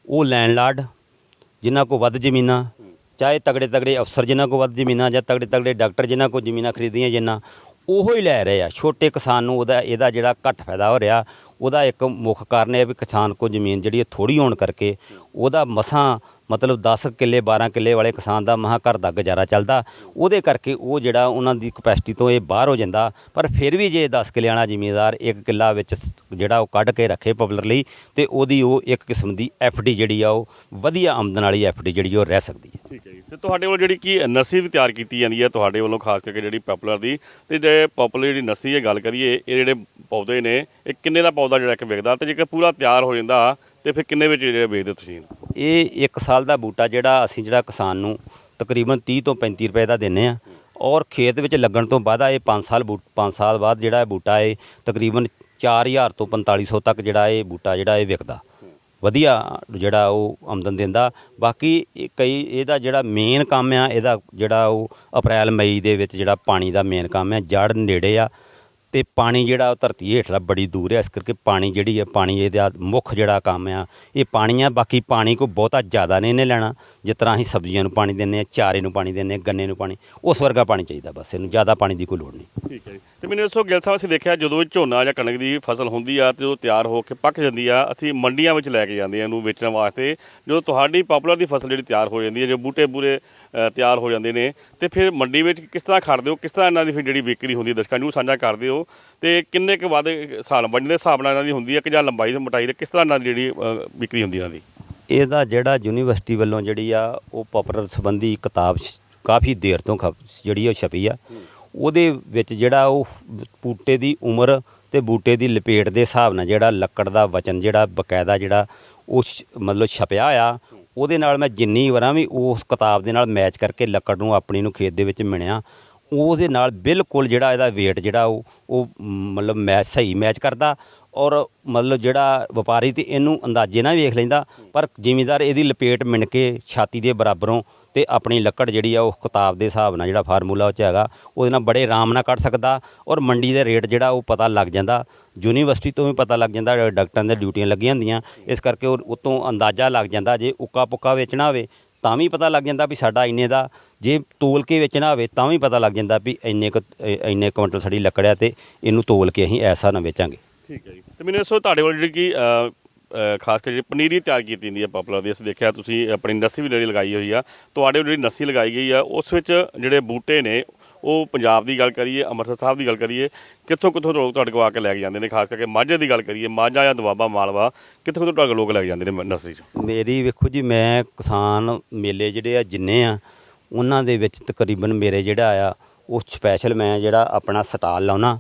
ਉਹ ਲੈਂਡਲਾਰਡ ਜਿਨ੍ਹਾਂ ਕੋ ਵੱਧ ਜ਼ਮੀਨਾਂ, ਚਾਹੇ ਤਗੜੇ ਤਗੜੇ ਅਫਸਰ ਜਿਨ੍ਹਾਂ ਕੋ ਵੱਧ ਜ਼ਮੀਨਾਂ ਜਾਂ ਤਗੜੇ ਤਗੜੇ ਡਾਕਟਰ ਜਿਨ੍ਹਾਂ ਕੋ ਜ਼ਮੀਨਾਂ ਖਰੀਦੀਆਂ ਜਿਨ੍ਹਾਂ ਉਹੋ ਹੀ ਲੈ ਰਹੇ ਆ। ਛੋਟੇ ਕਿਸਾਨ ਨੂੰ ਉਹਦਾ ਇਹਦਾ ਜਿਹੜਾ ਘੱਟ ਫਾਇਦਾ ਹੋ ਰਿਹਾ, ਉਹਦਾ ਇੱਕ ਮੁੱਖ ਕਾਰਨ ਇਹ ਵੀ ਕਿਸਾਨ ਕੋ ਜ਼ਮੀਨ ਜਿਹੜੀ ਥੋੜੀ ਹੋਣ ਕਰਕੇ ਉਹਦਾ ਮਸਾਂ ਮਤਲਬ 10 ਕਿੱਲੇ 12 ਕਿੱਲੇ ਵਾਲੇ ਕਿਸਾਨ ਦਾ ਮਹਾ ਘਰ ਦਾ ਗੁਜ਼ਾਰਾ ਚੱਲਦਾ। ਉਹਦੇ ਕਰਕੇ ਉਹ ਜਿਹੜਾ ਉਹਨਾਂ ਦੀ ਕਪੈਸਿਟੀ ਤੋਂ ਇਹ ਬਾਹਰ ਹੋ ਜਾਂਦਾ। ਪਰ ਫਿਰ ਵੀ ਜੇ 10 ਕਿੱਲੇ ਵਾਲਾ ਜ਼ਿਮੀਂਦਾਰ ਇੱਕ ਕਿੱਲਾ ਵਿੱਚ ਜਿਹੜਾ ਉਹ ਕੱਢ ਕੇ ਰੱਖੇ ਪਬਲਰ ਲਈ, ਤੇ ਉਹਦੀ ਉਹ ਇੱਕ ਕਿਸਮ ਦੀ ਡੀ ਜਿਹੜੀ ਆ, ਉਹ ਵਧੀਆ ਆਮਦਨ ਵਾਲੀ ਡੀ ਜਿਹੜੀ ਉਹ ਰਹਿ ਸਕਦੀ ਹੈ ਠੀਕ ਹੈ ਜੀ। ਤੇ ਤੁਹਾਡੇ ਵੱਲੋਂ ਜਿਹੜੀ ਕੀ ਨਸੀ ਵੀ ਤਿਆਰ ਕੀਤੀ ਜਾਂਦੀ ਹੈ, ਤੁਹਾਡੇ ਵੱਲੋਂ ਖਾਸ ਕਰਕੇ ਜਿਹੜੀ ਪਪੂਲਰ ਦੀ, ਤੇ ਜੇ ਪਪੂਲਰ ਜਿਹੜੀ ਨਸੀ ਦੀ ਗੱਲ ਕਰੀਏ, ਇਹ ਜਿਹੜੇ ਪੌਦੇ ਨੇ, ਇਹ ਕਿੰਨੇ ਦਾ ਪੌਦਾ ਜਿਹੜਾ ਇੱਕ ਵਿਕਦਾ ਤੇ ਜੇਕਰ ਪੂਰਾ ਤਿਆਰ ਹੋ ਜਾਂਦਾ, ਤੇ ਫਿਰ ਕਿੰਨੇ ਵਿੱਚ ਜਿਹੜੇ ਵੇਚਦੇ ਤੁਸੀਂ? ਇਹ 1 ਸਾਲ ਦਾ ਬੂਟਾ ਜਿਹੜਾ ਅਸੀਂ ਜਿਹੜਾ ਕਿਸਾਨ ਨੂੰ ਤਕਰੀਬਨ 30 ਤੋਂ 35 ਰੁਪਏ ਦਾ ਦਿੰਨੇ ਆ। ਔਰ ਖੇਤ ਵਿੱਚ ਲੱਗਣ ਤੋਂ ਬਾਅਦ ਇਹ 5 ਸਾਲ ਬੂਟ 5 ਸਾਲ ਬਾਅਦ ਜਿਹੜਾ ਇਹ ਬੂਟਾ ਹੈ ਤਕਰੀਬਨ 4000 ਤੋਂ 4500 ਤੱਕ ਜਿਹੜਾ ਇਹ ਬੂਟਾ ਜਿਹੜਾ ਇਹ ਵਿਕਦਾ। ਵਧੀਆ ਜਿਹੜਾ ਉਹ ਆਮਦਨ ਦਿੰਦਾ। ਬਾਕੀ ਇਹ ਕਈ ਇਹਦਾ ਜਿਹੜਾ ਮੇਨ ਕੰਮ ਆ, ਇਹਦਾ ਜਿਹੜਾ ਉਹ ਅਪ੍ਰੈਲ, ਮਈ ਦੇ ਵਿੱਚ ਜਿਹੜਾ ਪਾਣੀ ਦਾ ਮੇਨ ਕੰਮ ਆ ਜੜ ਨੇੜੇ ਆ। ਤੇ ਪਾਣੀ ਜਿਹੜਾ ਉਹ ਧਰਤੀ ਹੇਠਲਾ ਬੜੀ ਦੂਰ ਹੈ, ਇਸ ਕਰਕੇ ਪਾਣੀ ਜਿਹੜੀ ਹੈ, ਪਾਣੀ ਇਹਦਾ ਮੁੱਖ ਜਿਹੜਾ ਕੰਮ ਆ, ਇਹ ਪਾਣੀ ਆ ਬਾਕੀ ਪਾਣੀ ਕੋਈ ਬਹੁਤਾ ਜ਼ਿਆਦਾ ਨਹੀਂ ਇਹਨੇ ਲੈਣਾ। ਜਿਸ ਤਰ੍ਹਾਂ ਅਸੀਂ ਸਬਜ਼ੀਆਂ ਨੂੰ ਪਾਣੀ ਦਿੰਨੇ ਆ ਚਾਰੇ ਨੂੰ ਪਾਣੀ ਦਿੰਨੇ ਆ ਗੰਨੇ ਨੂੰ ਪਾਣੀ, ਉਸ ਵਰਗਾ ਪਾਣੀ ਚਾਹੀਦਾ ਬਸ, ਇਹਨੂੰ ਜ਼ਿਆਦਾ ਪਾਣੀ ਦੀ ਕੋਈ ਲੋੜ ਨਹੀਂ। ਠੀਕ ਹੈ ਜੀ। ਤੇ ਮੈਨੂੰ ਦੱਸੋ, ਗਿੱਲ ਸਾਹਿਬ, ਅਸੀਂ ਦੇਖਿਆ ਜਦੋਂ ਇਹ ਝੋਨਾ ਜਾਂ ਕਣਕ ਦੀ ਫਸਲ ਹੁੰਦੀ ਆ ਤੇ ਉਹ ਤਿਆਰ ਹੋ ਕੇ ਪੱਕ ਜਾਂਦੀ ਆ, ਅਸੀਂ ਮੰਡੀਆਂ ਵਿੱਚ ਲੈ ਕੇ ਜਾਂਦੇ ਆ ਇਹਨੂੰ ਵੇਚਣ ਵਾਸਤੇ। ਜਦੋਂ ਤੁਹਾਡੀ ਪਪੂਲਰ ਦੀ ਫਸਲ ਜਿਹੜੀ ਤਿਆਰ ਹੋ ਜਾਂਦੀ ਹੈ ਜੇ ਬੂਟੇ ਪੂਰੇ ਤਿਆਰ ਹੋ ਜਾਂਦੇ ਨੇ। ਤੇ ਫਿਰ ਮੰਡੀ ਵਿੱਚ ਕਿਸ ਤਰ੍ਹਾਂ ਖੜਦੇ ਹੋ? ਕਿਸ ਤਰ੍ਹਾਂ ਇਹਨਾਂ ਦੀ ਫਿਰ ਜਿਹੜੀ ਵਿਕਰੀ ਹੁੰਦੀ ਦਰਸ਼ਕਾਂ ਨੂੰ ਸਾਂਝਾ ਕਰਦੇ ਹੋ। ਤੇ ਕਿੰਨੇ ਕੁ ਵੱਧ ਸਾਲ ਵਜਨ ਦੇ ਹਿਸਾਬ ਨਾਲ ਇਹਨਾਂ ਦੀ ਹੁੰਦੀ ਹੈ ਕਿ ਜਾਂ ਲੰਬਾਈ ਤੇ ਮੋਟਾਈ ਦੇ ਕਿਸ ਤਰ੍ਹਾਂ ਇਹਨਾਂ ਦੀ ਜਿਹੜੀ ਵਿਕਰੀ ਹੁੰਦੀ ਇਹਨਾਂ ਦੀ? ਇਹਦਾ ਜਿਹੜਾ ਯੂਨੀਵਰਸਿਟੀ ਵੱਲੋਂ ਜਿਹੜੀ ਆ, ਉਹ ਪਪੂਲਰ ਸੰਬੰਧੀ ਕਿਤਾਬ ਕਾਫੀ ਦੇਰ ਤੋਂ ਖਪ- ਜਿਹੜੀ ਉਹ ਛਪੀ ਆ। ਉਹਦੇ ਵਿੱਚ ਜਿਹੜਾ ਉਹ ਬੂਟੇ ਦੀ ਉਮਰ ਤੇ ਬੂਟੇ ਦੀ ਲਪੇਟ ਦੇ ਹਿਸਾਬ ਨਾਲ ਜਿਹੜਾ ਲੱਕੜ ਦਾ ਵਚਨ ਜਿਹੜਾ, ਬਕਾਇਦਾ ਜਿਹੜਾ ਉਹ ਸ਼- ਮਤਲਬ ਛਪਿਆ ਆ ਉਹਦੇ ਨਾਲ ਮੈਂ ਜਿੰਨੀ ਵਾਰਾਂ ਵੀ ਉਸ ਕਿਤਾਬ ਦੇ ਨਾਲ ਮੈਚ ਕਰਕੇ ਲੱਕੜ ਨੂੰ, ਆਪਣੀ ਨੂੰ ਖੇਤ ਦੇ ਵਿੱਚ ਮਿਣਿਆ, ਉਹਦੇ ਨਾਲ ਬਿਲਕੁਲ ਜਿਹੜਾ ਇਹਦਾ weight ਜਿਹੜਾ ਉਹ ਉਹ ਮਤਲਬ ਮੈਚ ਸਹੀ ਮੈਚ ਕਰਦਾ ਔਰ ਮਤਲਬ ਜਿਹੜਾ ਵਪਾਰੀ ਤੇ ਇਹਨੂੰ ਅੰਦਾਜ਼ੇ ਨਾਲ ਵੇਖ ਲੈਂਦਾ, ਪਰ ਜ਼ਿਮੀਦਾਰ ਇਹਦੀ ਲਪੇਟ ਮਿਣ ਕੇ ਛਾਤੀ ਦੇ ਬਰਾਬਰੋਂ ਤੇ ਆਪਣੀ ਲੱਕੜ ਜਿਹੜੀ ਆ ਉਹ ਕਿਤਾਬ ਦੇ ਹਿਸਾਬ ਨਾਲ ਜਿਹੜਾ ਫਾਰਮੂਲਾ ਉਹ 'ਚ ਹੈਗਾ, ਉਹਦੇ ਨਾਲ ਬੜੇ ਆਰਾਮ ਨਾਲ ਕੱਢ ਸਕਦਾ ਔਰ ਮੰਡੀ ਦੇ ਰੇਟ ਜਿਹੜਾ ਉਹ ਪਤਾ ਲੱਗ ਜਾਂਦਾ। ਯੂਨੀਵਰਸਿਟੀ ਤੋਂ ਵੀ ਪਤਾ ਲੱਗ ਜਾਂਦਾ, ਡਾਕਟਰਾਂ ਦੀਆਂ ਡਿਊਟੀਆਂ ਲੱਗੀਆਂ ਹੁੰਦੀਆਂ, ਇਸ ਕਰਕੇ ਉਹ ਤੋਂ ਅੰਦਾਜ਼ਾ ਲੱਗ ਜਾਂਦਾ ਜੇ ਉੱਕਾ ਪੁੱਕਾ ਵੇਚਣਾ ਹੋਵੇ ਤਾਂ ਵੀ ਪਤਾ ਲੱਗ ਜਾਂਦਾ ਵੀ ਸਾਡਾ ਇੰਨੇ ਦਾ, ਜੇ ਤੋਲ ਕੇ ਵੇਚਣਾ ਹੋਵੇ ਤਾਂ ਵੀ ਪਤਾ ਲੱਗ ਜਾਂਦਾ ਵੀ ਇੰਨੇ ਕੁ ਇ- ਇੰਨੇ ਕੁਇੰਟਲ ਸਾਡੀ ਲੱਕੜ ਆ ਤੇ ਇਹਨੂੰ ਤੋਲ ਕੇ ਅਸੀਂ ਐਸਾ ਨਾ ਵੇਚਾਂਗੇ। ਠੀਕ ਹੈ ਜੀ। ਤੇ ਮੈਨੂੰ ਦੱਸੋ ਤੁਹਾਡੇ ਕੋਲ ਜਿਹੜੀ ਕਿ ਖਾਸ ਕਰ ਜਿਹੜੀ ਪਨੀਰੀ ਤਿਆਰ ਕੀਤੀ ਜਾਂਦੀ ਹੈ ਪਪੂਲਰ ਦੀ। ਅਸੀਂ ਦੇਖਿਆ ਤੁਸੀਂ ਆਪਣੀ ਨਰਸੀ ਵੀ ਜਿਹੜੀ ਲਗਾਈ ਹੋਈ ਆ, ਤੁਹਾਡੇ ਜਿਹੜੀ ਨਰਸੀ ਲਗਾਈ ਗਈ ਆ, ਉਸ ਵਿੱਚ ਜਿਹੜੇ ਬੂਟੇ ਨੇ, ਉਹ ਪੰਜਾਬ ਦੀ ਗੱਲ ਕਰੀਏ, ਅੰਮ੍ਰਿਤਸਰ ਸਾਹਿਬ ਦੀ ਗੱਲ ਕਰੀਏ, ਕਿੱਥੋਂ ਕਿੱਥੋਂ ਲੋਕ ਤੁਹਾਡੇ ਕੋਲ ਆ ਕੇ ਲੈ ਕੇ ਜਾਂਦੇ ਨੇ? ਖਾਸ ਕਰਕੇ ਮਾਝੇ ਦੀ ਗੱਲ ਕਰੀਏ, ਮਾਝਾ ਜਾਂ ਦੁਆਬਾ ਮਾਲਵਾ, ਕਿੱਥੋਂ ਕਿੱਥੋਂ ਤੁਹਾਡੇ ਲੋਕ ਲੈ ਕੇ ਜਾਂਦੇ ਨੇ ਨਰਸਰੀ 'ਚ? ਮੇਰੀ ਵੇਖੋ ਜੀ, ਮੈਂ ਕਿਸਾਨ ਮੇਲੇ ਜਿਹੜੇ ਆ ਜਿੰਨੇ ਆ, ਉਹਨਾਂ ਦੇ ਵਿੱਚ ਤਕਰੀਬਨ ਮੇਰੇ ਜਿਹੜਾ ਆ, ਉਹ ਸਪੈਸ਼ਲ ਮੈਂ ਜਿਹੜਾ ਆਪਣਾ ਸਟਾਲ ਲਾਉਣਾ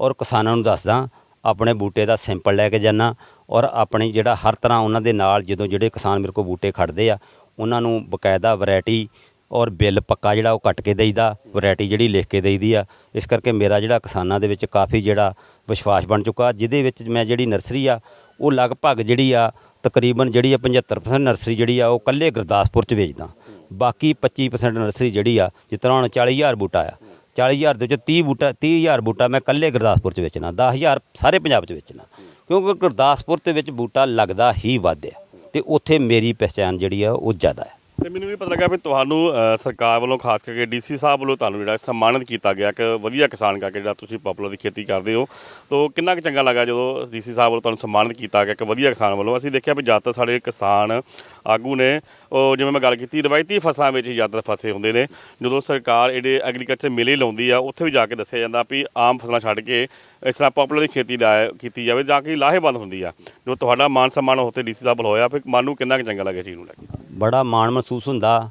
ਔਰ ਕਿਸਾਨਾਂ ਨੂੰ ਦੱਸਦਾ, ਆਪਣੇ ਬੂਟੇ ਦਾ ਸੈਂਪਲ ਲੈ ਕੇ ਜਾਣਾ ਔਰ ਆਪਣੀ ਜਿਹੜਾ ਹਰ ਤਰ੍ਹਾਂ ਉਹਨਾਂ ਦੇ ਨਾਲ ਜਦੋਂ ਜਿਹੜੇ ਕਿਸਾਨ ਮੇਰੇ ਕੋਲ ਬੂਟੇ ਖੜਦੇ ਆ, ਉਹਨਾਂ ਨੂੰ ਬਕਾਇਦਾ ਵੈਰਾਈਟੀ ਔਰ ਬਿੱਲ ਪੱਕਾ ਜਿਹੜਾ ਉਹ ਕੱਟ ਕੇ ਦੇਈਦਾ, ਵੈਰਾਈਟੀ ਜਿਹੜੀ ਲਿਖ ਕੇ ਦੇਈਦੀ ਆ। ਇਸ ਕਰਕੇ ਮੇਰਾ ਜਿਹੜਾ ਕਿਸਾਨਾਂ ਦੇ ਵਿੱਚ ਕਾਫੀ ਜਿਹੜਾ ਵਿਸ਼ਵਾਸ ਬਣ ਚੁੱਕਾ, ਜਿਹਦੇ ਵਿੱਚ ਮੈਂ ਜਿਹੜੀ ਨਰਸਰੀ ਆ, ਉਹ ਲਗਭਗ ਜਿਹੜੀ ਆ, ਤਕਰੀਬਨ ਜਿਹੜੀ ਆ 75% ਨਰਸਰੀ ਜਿਹੜੀ ਆ, ਉਹ ਕੱਲੇ ਗੁਰਦਾਸਪੁਰ ਚ ਵੇਚਦਾ। ਬਾਕੀ 25% ਨਰਸਰੀ ਜਿਹੜੀ ਆ ਜਿਸ ਤਰ੍ਹਾਂ ਹੁਣ 40000 ਬੂਟਾ ਆ। 40000 ਦੇ ਵਿੱਚ 30 ਬੂਟਾ 30000 ਬੂਟਾ ਮੈਂ ਕੱਲੇ ਗੁਰਦਾਸਪੁਰ ਚ ਵੇਚਣਾ 10000 ਸਾਰੇ ਪੰਜਾਬ ਚ ਵੇਚਣਾ। ਕਿਉਂਕਿ ਗੁਰਦਾਸਪੁਰ ਦੇ ਵਿੱਚ ਬੂਟਾ ਲੱਗਦਾ ਹੀ ਵੱਧ ਹੈ ਤੇ ਉੱਥੇ ਮੇਰੀ ਪਛਾਣ ਜਿਹੜੀ ਆ ਉਹ ਜ਼ਿਆਦਾ ਹੈ ਤੇ ਮੈਨੂੰ ਵੀ ਪਤਾ ਲੱਗਾ ਵੀ ਤੁਹਾਨੂੰ ਅ, ਸਰਕਾਰ ਵੱਲੋਂ ਖਾਸ ਕਰਕੇ ਡੀਸੀ ਸਾਹਿਬ ਵੱਲੋਂ ਤੁਹਾਨੂੰ ਜਿਹੜਾ ਸਨਮਾਨਿਤ ਕੀਤਾ ਗਿਆ ਕਿ ਵਧੀਆ ਕਿਸਾਨ ਕਰਕੇ ਜਿਹੜਾ ਤੁਸੀਂ ਪਪੂਲਰ ਦੀ ਖੇਤੀ ਕਰਦੇ ਹੋ। ਤੋਂ ਕਿੰਨਾ ਕੁ ਚੰਗਾ ਲੱਗਾ ਜਦੋਂ ਡੀਸੀ ਸਾਹਿਬ ਵੱਲੋਂ ਤੁਹਾਨੂੰ ਸਨਮਾਨਿਤ ਕੀਤਾ ਗਿਆ ਕਿ ਵਧੀਆ ਕਿਸਾਨ ਵੱਲੋਂ? ਅਸੀਂ ਦੇਖਿਆ ਵੀ ਜ਼ਿਆਦਾਤਰ ਸਾਡੇ ਕਿਸਾਨ ਆਗੂ ਨੇ, ਉਹ ਜਿਵੇਂ ਮੈਂ ਗੱਲ ਕੀਤੀ, ਰਵਾਇਤੀ ਫਸਲਾਂ ਵਿੱਚ ਹੀ ਜ਼ਿਆਦਾਤਰ ਫਸੇ ਹੁੰਦੇ ਨੇ। ਜਦੋਂ ਸਰਕਾਰ ਇਹਦੇ ਐਗਰੀਕਲਚਰ ਮੇਲੇ ਲਾਉਂਦੀ ਆ, ਉੱਥੇ ਵੀ ਜਾ ਕੇ ਦੱਸਿਆ ਜਾਂਦਾ ਵੀ ਆਮ ਫਸਲਾਂ ਛੱਡ ਕੇ ਇਸ ਤਰ੍ਹਾਂ ਪਪੂਲਰ ਦੀ ਖੇਤੀ ਦਾ ਕੀਤੀ ਜਾਵੇ, ਜਾਂ ਕਿ ਲਾਹੇਵੰਦ ਹੁੰਦੀ ਆ। ਜੋ ਤੁਹਾਡਾ ਮਾਨ ਸਨਮਾਨ ਉੱਥੇ ਡੀਸੀ ਸਾਹਿਬ ਵੱਲੋਂ ਹੋਇਆ ਫਿਰ ਮਨ ਨੂੰ ਕਿੰਨਾ ਕੁ ਚੰਗਾ ਲੱਗਿਆ ਚੀਜ਼ ਨੂੰ ਲੈ ਕੇ? ਬੜਾ ਮਾਣ ਮਹਿਸੂਸ ਹੁੰਦਾ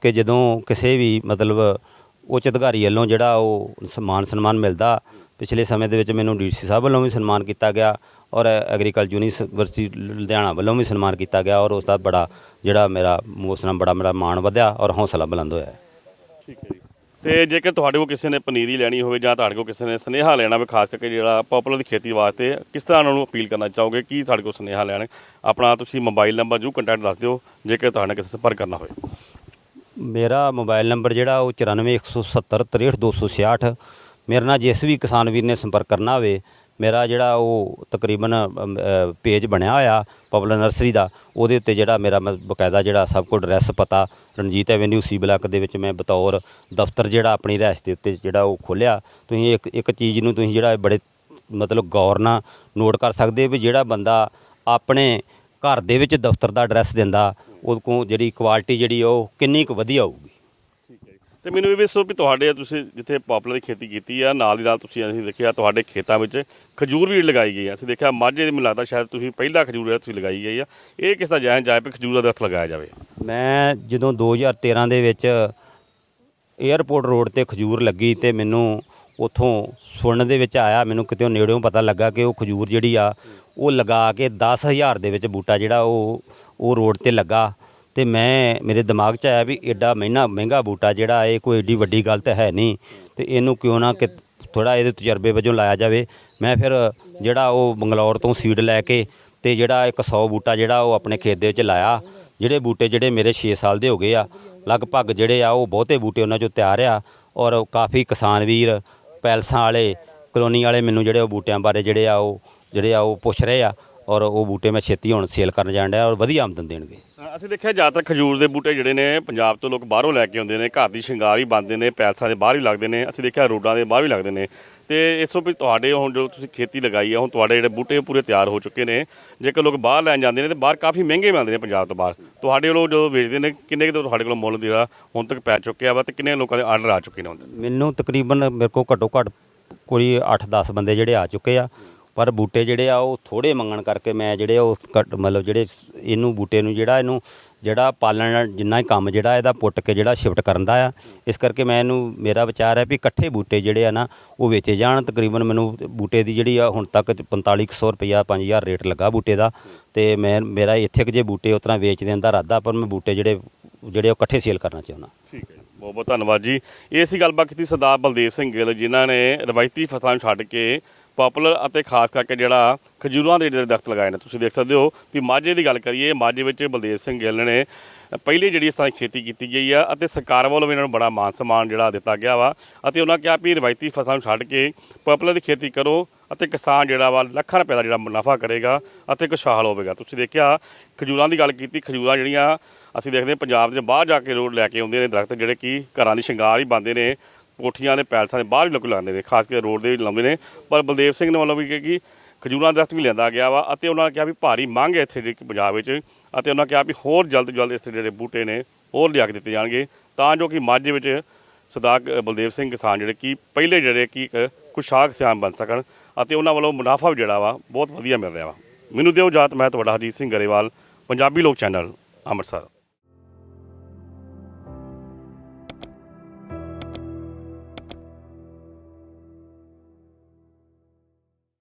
ਕਿ ਜਦੋਂ ਕਿਸੇ ਵੀ ਮਤਲਬ ਉੱਚ ਅਧਿਕਾਰੀ ਵੱਲੋਂ ਜਿਹੜਾ ਉਹ ਸਨਮਾਨ ਸਨਮਾਨ ਮਿਲਦਾ, ਪਿਛਲੇ ਸਮੇਂ ਦੇ ਵਿੱਚ ਮੈਨੂੰ ਡੀਸੀ ਸਾਹਿਬ ਵੱਲੋਂ ਵੀ ਸਨਮਾਨ ਕੀਤਾ ਗਿਆ। ਔਰ ਐਗਰੀਕਲਚਰ ਯੂਨੀਵਰਸਿਟੀ ਲੁਧਿਆਣਾ ਵੱਲੋਂ ਵੀ ਸਨਮਾਨ ਕੀਤਾ ਗਿਆ ਔਰ ਉਸ ਦਾ ਬੜਾ ਜਿਹੜਾ ਮੇਰਾ ਉਸ ਨਾਲ ਬੜਾ ਮੇਰਾ ਮਾਣ ਵਧਿਆ ਔਰ ਹੌਸਲਾ ਬੁਲੰਦ ਹੋਇਆ ਠੀਕ ਹੈ ਜੀ। ਤੇ ਜੇਕਰ ਤੁਹਾਡੇ ਕੋਲ ਕਿਸੇ ਨੇ ਪਨੀਰੀ ਲੈਣੀ ਹੋਵੇ ਜਾਂ ਤੁਹਾਡੇ ਕੋਲ ਕਿਸੇ ਨੇ ਸੁਨੇਹਾ ਲੈਣਾ ਹੋਵੇ ਖਾਸ ਕਰਕੇ ਜਿਹੜਾ ਪਪੂਲਰ ਦੀ ਖੇਤੀ ਵਾਸਤੇ ਕਿਸ ਤਰ੍ਹਾਂ ਉਹਨਾਂ ਨੂੰ ਅਪੀਲ ਕਰਨਾ ਚਾਹੋਗੇ? ਕੀ ਸਾਡੇ ਕੋਲ ਸੁਨੇਹਾ ਲੈਣ? ਆਪਣਾ ਤੁਸੀਂ ਮੋਬਾਈਲ ਨੰਬਰ ਜੂ ਕੰਟੈਕਟ ਦੱਸ ਦਿਓ ਜੇਕਰ ਤੁਹਾਡੇ ਨਾਲ ਕਿਸੇ ਸੰਪਰਕ ਕਰਨਾ ਹੋਵੇ। ਮੇਰਾ ਮੋਬਾਈਲ ਨੰਬਰ ਜਿਹੜਾ ਉਹ 9417363266 ਮੇਰੇ ਨਾਲ ਜਿਸ ਵੀ ਕਿਸਾਨ ਵੀਰ ਨੇ ਸੰਪਰਕ ਕਰਨਾ ਹੋਵੇ ਮੇਰਾ ਜਿਹੜਾ ਉਹ ਤਕਰੀਬਨ ਪੇਜ ਬਣਿਆ ਹੋਇਆ ਪਬਲਿਕ ਨਰਸਰੀ ਦਾ, ਉਹਦੇ ਉੱਤੇ ਜਿਹੜਾ ਮੇਰਾ ਮੈਂ ਬਕਾਇਦਾ ਜਿਹੜਾ ਸਭ ਕੁਝ ਐਡਰੈਸ ਪਤਾ, ਰਣਜੀਤ ਐਵੇਨਿਊ ਸੀ ਬਲਾਕ ਦੇ ਵਿੱਚ ਮੈਂ ਬਤੌਰ ਦਫ਼ਤਰ ਜਿਹੜਾ ਆਪਣੀ ਰਿਹਾਇਸ਼ ਦੇ ਉੱਤੇ ਜਿਹੜਾ ਉਹ ਖੋਲਿਆ ਤੁਸੀਂ ਇੱਕ ਇੱਕ ਚੀਜ਼ ਨੂੰ ਤੁਸੀਂ ਜਿਹੜਾ ਬੜੇ ਮਤਲਬ ਗੌਰ ਨਾਲ ਨੋਟ ਕਰ ਸਕਦੇ ਵੀ ਜਿਹੜਾ ਬੰਦਾ ਆਪਣੇ ਘਰ ਦੇ ਵਿੱਚ ਦਫ਼ਤਰ ਦਾ ਐਡਰੈਸ ਦਿੰਦਾ ਉਹ ਕੋਲ ਜਿਹੜੀ ਕੁਆਲਿਟੀ ਜਿਹੜੀ ਉਹ ਕਿੰਨੀ ਕੁ ਵਧੀਆ ਹੋਊਗੀ। ਤੇ ਮੈਨੂੰ ਇਹ ਵੀ ਦੱਸੋ ਵੀ ਤੁਹਾਡੇ ਤੁਸੀਂ ਜਿੱਥੇ ਪਪੂਲਰ ਖੇਤੀ ਕੀਤੀ ਆ, ਨਾਲ ਦੀ ਨਾਲ ਤੁਸੀਂ ਅਸੀਂ ਦੇਖਿਆ ਤੁਹਾਡੇ ਖੇਤਾਂ ਵਿੱਚ ਖਜੂਰ ਵੀ ਲਗਾਈ ਗਈ ਆ। ਅਸੀਂ ਦੇਖਿਆ ਮਾਝੇ ਦੇ ਮੈਨੂੰ ਲੱਗਦਾ ਸ਼ਾਇਦ ਤੁਸੀਂ ਪਹਿਲਾ ਖਜੂਰ ਜਿਹੜਾ ਵੀ ਲਗਾਈ ਗਈ ਆ। ਇਹ ਕਿਸ ਦਾ ਜਾਇਜ਼ ਜਾਇ ਵੀ ਖਜੂਰ ਦਾ ਦਰਖਤ ਲਗਾਇਆ ਜਾਵੇ? ਮੈਂ ਜਦੋਂ 2013 ਦੇ ਵਿੱਚ 에ਅਰਪੋਰਟ ਰੋਡ ਤੇ ਖਜੂਰ ਲੱਗੀ ਤੇ ਮੈਨੂੰ ਉਥੋਂ ਸੁਣਨ ਦੇ ਵਿੱਚ ਆਇਆ, ਮੈਨੂੰ ਕਿਤੇ ਨੇੜਿਓਂ ਪਤਾ ਲੱਗਾ ਕਿ ਉਹ ਖਜੂਰ ਜਿਹੜੀ ਆ, ਉਹ ਲਗਾ ਕੇ 10000 ਦੇ ਵਿੱਚ ਬੂਟਾ ਜਿਹੜਾ ਉਹ ਉਹ ਰੋਡ ਤੇ ਲੱਗਾ। ਤੇ ਮੈਂ, ਮੇਰੇ ਦਿਮਾਗ 'ਚ ਆਇਆ ਵੀ ਐਡਾ ਮਹਿੰਗਾ ਮਹਿੰਗਾ ਬੂਟਾ ਜਿਹੜਾ ਇਹ ਕੋਈ ਏਡੀ ਵੱਡੀ ਗੱਲ ਤਾਂ ਹੈ ਨਹੀਂ ਤੇ ਇਹਨੂੰ ਕਿਉਂ ਨਾ ਕਿ ਥੋੜਾ ਇਹਦੇ ਤਜਰਬੇ ਵਜੋਂ ਲਾਇਆ ਜਾਵੇ। ਮੈਂ ਫਿਰ ਜਿਹੜਾ ਉਹ ਬੰਗਲੌਰ ਤੋਂ ਸੀਡ ਲੈ ਕੇ ਤੇ ਜਿਹੜਾ ਇੱਕ 100 ਬੂਟਾ ਜਿਹੜਾ ਉਹ ਆਪਣੇ ਖੇਤ ਦੇ ਵਿੱਚ ਲਾਇਆ, ਜਿਹੜੇ ਬੂਟੇ ਜਿਹੜੇ ਮੇਰੇ 6 ਸਾਲ ਦੇ ਹੋ ਗਏ ਆ, ਲਗਭਗ ਜਿਹੜੇ ਆ ਉਹ ਬਹੁਤੇ ਬੂਟੇ ਉਹਨਾਂ ਚੋਂ ਤਿਆਰ ਆ ਔਰ ਕਾਫੀ ਕਿਸਾਨ ਵੀਰ, ਪੈਲਸਾਂ ਵਾਲੇ, ਕਲੋਨੀ ਵਾਲੇ ਮੈਨੂੰ ਜਿਹੜੇ ਉਹ ਬੂਟਿਆਂ ਬਾਰੇ ਜਿਹੜੇ ਆ ਉਹ, ਜਿਹੜੇ ਆ ਉਹ ਪੁੱਛ ਰਹੇ ਆ। ਔਰ ਉਹ ਬੂਟੇ ਮੈਂ ਛੇਤੀ ਹੁਣ ਸੇਲ ਕਰਨ ਜਾਣ ਡਿਆ ਔਰ ਵਧੀਆ ਆਮਦਨ ਦੇਣਗੇ। ਅਸੀਂ ਦੇਖਿਆ ਜ਼ਿਆਦਾਤਰ ਖਜੂਰ ਦੇ ਬੂਟੇ ਜਿਹੜੇ ਨੇ ਪੰਜਾਬ ਤੋਂ ਲੋਕ ਬਾਹਰੋਂ ਲੈ ਕੇ ਆਉਂਦੇ ਨੇ ਘਰ ਦੀ ਸ਼ਿੰਗਾਰ ਵੀ ਬਣਦੇ ਨੇ ਪੈਲਸਾਂ ਦੇ ਬਾਹਰ ਵੀ ਲੱਗਦੇ ਨੇ ਅਸੀਂ ਦੇਖਿਆ ਰੋਡਾਂ ਦੇ ਬਾਹਰ ਵੀ ਲੱਗਦੇ ਨੇ। ਤੇ ਇਸੋਂ ਵੀ ਤੁਹਾਡੇ ਹੁਣ ਜੋ ਤੁਸੀਂ ਖੇਤੀ ਲਗਾਈ ਆ ਹੁਣ ਤੁਹਾਡੇ ਜਿਹੜੇ ਬੂਟੇ ਪੂਰੇ ਤਿਆਰ ਹੋ ਚੁੱਕੇ ਨੇ। ਜੇਕਰ ਲੋਕ ਬਾਹਰ ਲੈਣ ਜਾਂਦੇ ਨੇ ਤੇ ਬਾਹਰ ਕਾਫੀ ਮਹਿੰਗੇ ਮਿਲਦੇ ਨੇ ਪੰਜਾਬ ਤੋਂ ਬਾਹਰ। ਤੁਹਾਡੇ ਵੱਲੋਂ ਜੋ ਵੇਚਦੇ ਨੇ ਕਿੰਨੇ ਕੁ ਤੁਹਾਡੇ ਕੋਲ ਮੁੱਲ ਜਿਹੜਾ ਹੁਣ ਤੱਕ ਪੈ ਚੁੱਕਿਆ ਵਾ ਤੇ ਕਿੰਨੇ ਲੋਕਾਂ ਦੇ ਆਰਡਰ ਆ ਚੁੱਕੇ ਨੇ? ਮੈਨੂੰ ਤਕਰੀਬਨ ਮੇਰੇ ਕੋਲ ਘੱਟੋ ਘੱਟ ਕੋਈ 8-10 ਬੰਦੇ ਜਿਹੜੇ ਆ ਚੁੱਕੇ ਆ। ਪਰ ਬੂਟੇ ਜਿਹੜੇ ਆ, ਉਹ ਥੋੜੇ ਮੰਗਣ ਕਰਕੇ ਮੈਂ ਜਿਹੜੇ ਉਹ ਘੱਟ- ਮਤਲਬ ਜਿਹੜੇ ਇਹਨੂੰ ਬੂਟੇ ਨੂੰ ਜਿਹੜਾ ਇਹਨੂੰ ਜਿਹੜਾ ਪਾਲਣ ਜਿੰਨਾ ਹੀ ਕੰਮ ਜਿਹੜਾ ਇਹਦਾ ਪੁੱਟ ਕੇ ਜਿਹੜਾ ਸ਼ਿਫਟ ਕਰਨ ਦਾ ਆ, ਇਸ ਕਰਕੇ ਮੈਂ ਇਹਨੂੰ, ਮੇਰਾ ਵਿਚਾਰ ਹੈ ਵੀ ਇਕੱਠੇ ਬੂਟੇ ਜਿਹੜੇ ਆ ਨਾ, ਉਹ ਵੇਚੇ ਜਾਣ। ਤਕਰੀਬਨ ਮੈਨੂੰ ਬੂਟੇ ਦੀ ਜਿਹੜੀ ਆ, ਹੁਣ ਤੱਕ 4500 ਰੁਪਇਆ 5000 ਰੇਟ ਲੱਗਾ ਬੂਟੇ ਦਾ। ਤੇ ਮੈਂ, ਮੇਰਾ ਇੱਥੇ ਕਿ ਜੇ ਬੂਟੇ ਉਸ ਤਰ੍ਹਾਂ ਵੇਚ ਦੇਣ ਦਾ ਇਰਾਦਾ, ਪਰ ਮੈਂ ਬੂਟੇ ਜਿਹੜੇ ਜਿਹੜੇ ਉਹ ਇਕੱਠੇ ਸੇਲ ਕਰਨਾ ਚਾਹੁੰਦਾ। ਠੀਕ ਹੈ ਬਹੁਤ ਬਹੁਤ ਧੰਨਵਾਦ ਜੀ। ਇਹ ਸੀ ਗੱਲਬਾਤ ਕੀਤੀ ਸਰਦਾਰ ਬਲਦੇਵ ਸਿੰਘ ਗਿੱਲ, ਜਿਨ੍ਹਾਂ ਨੇ ਰਵਾਇਤੀ ਫਸਲਾਂ ਨੂੰ ਛੱਡ ਕੇ ਪਪੂਲਰ ਅਤੇ ਖਾਸ ਕਰਕੇ ਜਿਹੜਾ ਖਜੂਰਾਂ ਦੇ ਜਿਹੜੇ ਦਰਖਤ ਲਗਾਏ ਨੇ, ਤੁਸੀਂ ਦੇਖ ਸਕਦੇ ਹੋ ਵੀ ਮਾਝੇ ਦੀ ਗੱਲ ਕਰੀਏ, ਮਾਝੇ ਵਿੱਚ ਬਲਦੇਵ ਸਿੰਘ ਗਿੱਲ ਨੇ ਪਹਿਲੀ ਜਿਹੜੀ ਇਸ ਤਰ੍ਹਾਂ ਦੀ ਖੇਤੀ ਕੀਤੀ ਗਈ ਆ ਅਤੇ ਸਰਕਾਰ ਵੱਲੋਂ ਵੀ ਇਹਨਾਂ ਨੂੰ ਬੜਾ ਮਾਨ ਸਨਮਾਨ ਜਿਹੜਾ ਦਿੱਤਾ ਗਿਆ ਵਾ ਅਤੇ ਉਹਨਾਂ ਕਿਹਾ ਵੀ ਰਵਾਇਤੀ ਫਸਲਾਂ ਨੂੰ ਛੱਡ ਕੇ ਪਪੂਲਰ ਦੀ ਖੇਤੀ ਕਰੋ ਅਤੇ ਕਿਸਾਨ ਜਿਹੜਾ ਵਾ ਲੱਖਾਂ ਰੁਪਏ ਦਾ ਜਿਹੜਾ ਮੁਨਾਫਾ ਕਰੇਗਾ ਅਤੇ ਖੁਸ਼ਹਾਲ ਹੋਵੇਗਾ। ਤੁਸੀਂ ਦੇਖਿਆ ਖਜੂਰਾਂ ਦੀ ਗੱਲ ਕੀਤੀ, ਖਜੂਰਾਂ ਜਿਹੜੀਆਂ ਅਸੀਂ ਦੇਖਦੇ ਹਾਂ ਪੰਜਾਬ ਦੇ ਬਾਹਰ ਜਾ ਕੇ ਰੋਡ ਲੈ ਕੇ ਆਉਂਦੇ ਨੇ ਦਰਖਤ ਜਿਹੜੇ ਕਿ ਘਰਾਂ ਦੀ ਸ਼ਿੰਗਾਰ ਹੀ ਬਣਦੇ ਨੇ ਕੋਠੀਆਂ ਦੇ ਪੈਲਸਾਂ ਦੇ ਬਾਹਰ ਵੀ ਲੋਕ ਲਾਉਂਦੇ ਨੇ, ਖਾਸ ਕਰਕੇ ਰੋਡ ਦੇ ਵੀ ਲਾਉਂਦੇ ਨੇ। ਪਰ ਬਲਦੇਵ ਸਿੰਘ ਨੇ ਵੱਲੋਂ ਵੀ ਕਿ ਖਜੂਰਾਂ ਦਾ ਦਰਖਤ ਵੀ ਲਿਆਂਦਾ ਗਿਆ ਵਾ ਅਤੇ ਉਹਨਾਂ ਨੇ ਕਿਹਾ ਵੀ ਭਾਰੀ ਮੰਗ ਹੈ ਇੱਥੇ ਜਿਹੜੀ ਪੰਜਾਬ ਵਿੱਚ ਅਤੇ ਉਹਨਾਂ ਕਿਹਾ ਵੀ ਹੋਰ ਜਲਦ ਤੋਂ ਜਲਦ ਇੱਥੇ ਜਿਹੜੇ ਬੂਟੇ ਨੇ ਹੋਰ ਲਿਆ ਕੇ ਦਿੱਤੇ ਜਾਣਗੇ। ਤਾਂ ਜੋ ਕਿ ਮਾਝੇ ਵਿੱਚ ਸਰਦਾਰ ਬਲਦੇਵ ਸਿੰਘ ਕਿਸਾਨ ਜਿਹੜੇ ਕਿ ਪਹਿਲੇ ਜਿਹੜੇ ਕਿ ਇੱਕ ਖੁਸ਼ਹਾਲ ਕਿਸਾਨ ਬਣ ਸਕਣ ਅਤੇ ਉਹਨਾਂ ਵੱਲੋਂ ਮੁਨਾਫਾ ਵੀ ਜਿਹੜਾ ਵਾ ਬਹੁਤ ਵਧੀਆ ਮਿਲ ਰਿਹਾ ਵਾ। ਮੈਨੂੰ ਦਿਓ ਜਾਤ ਮੈਂ ਤੁਹਾਡਾ ਹਰਜੀਤ ਸਿੰਘ ਗਰੇਵਾਲ, ਪੰਜਾਬੀ ਲੋਕ ਚੈਨਲ, ਅੰਮ੍ਰਿਤਸਰ।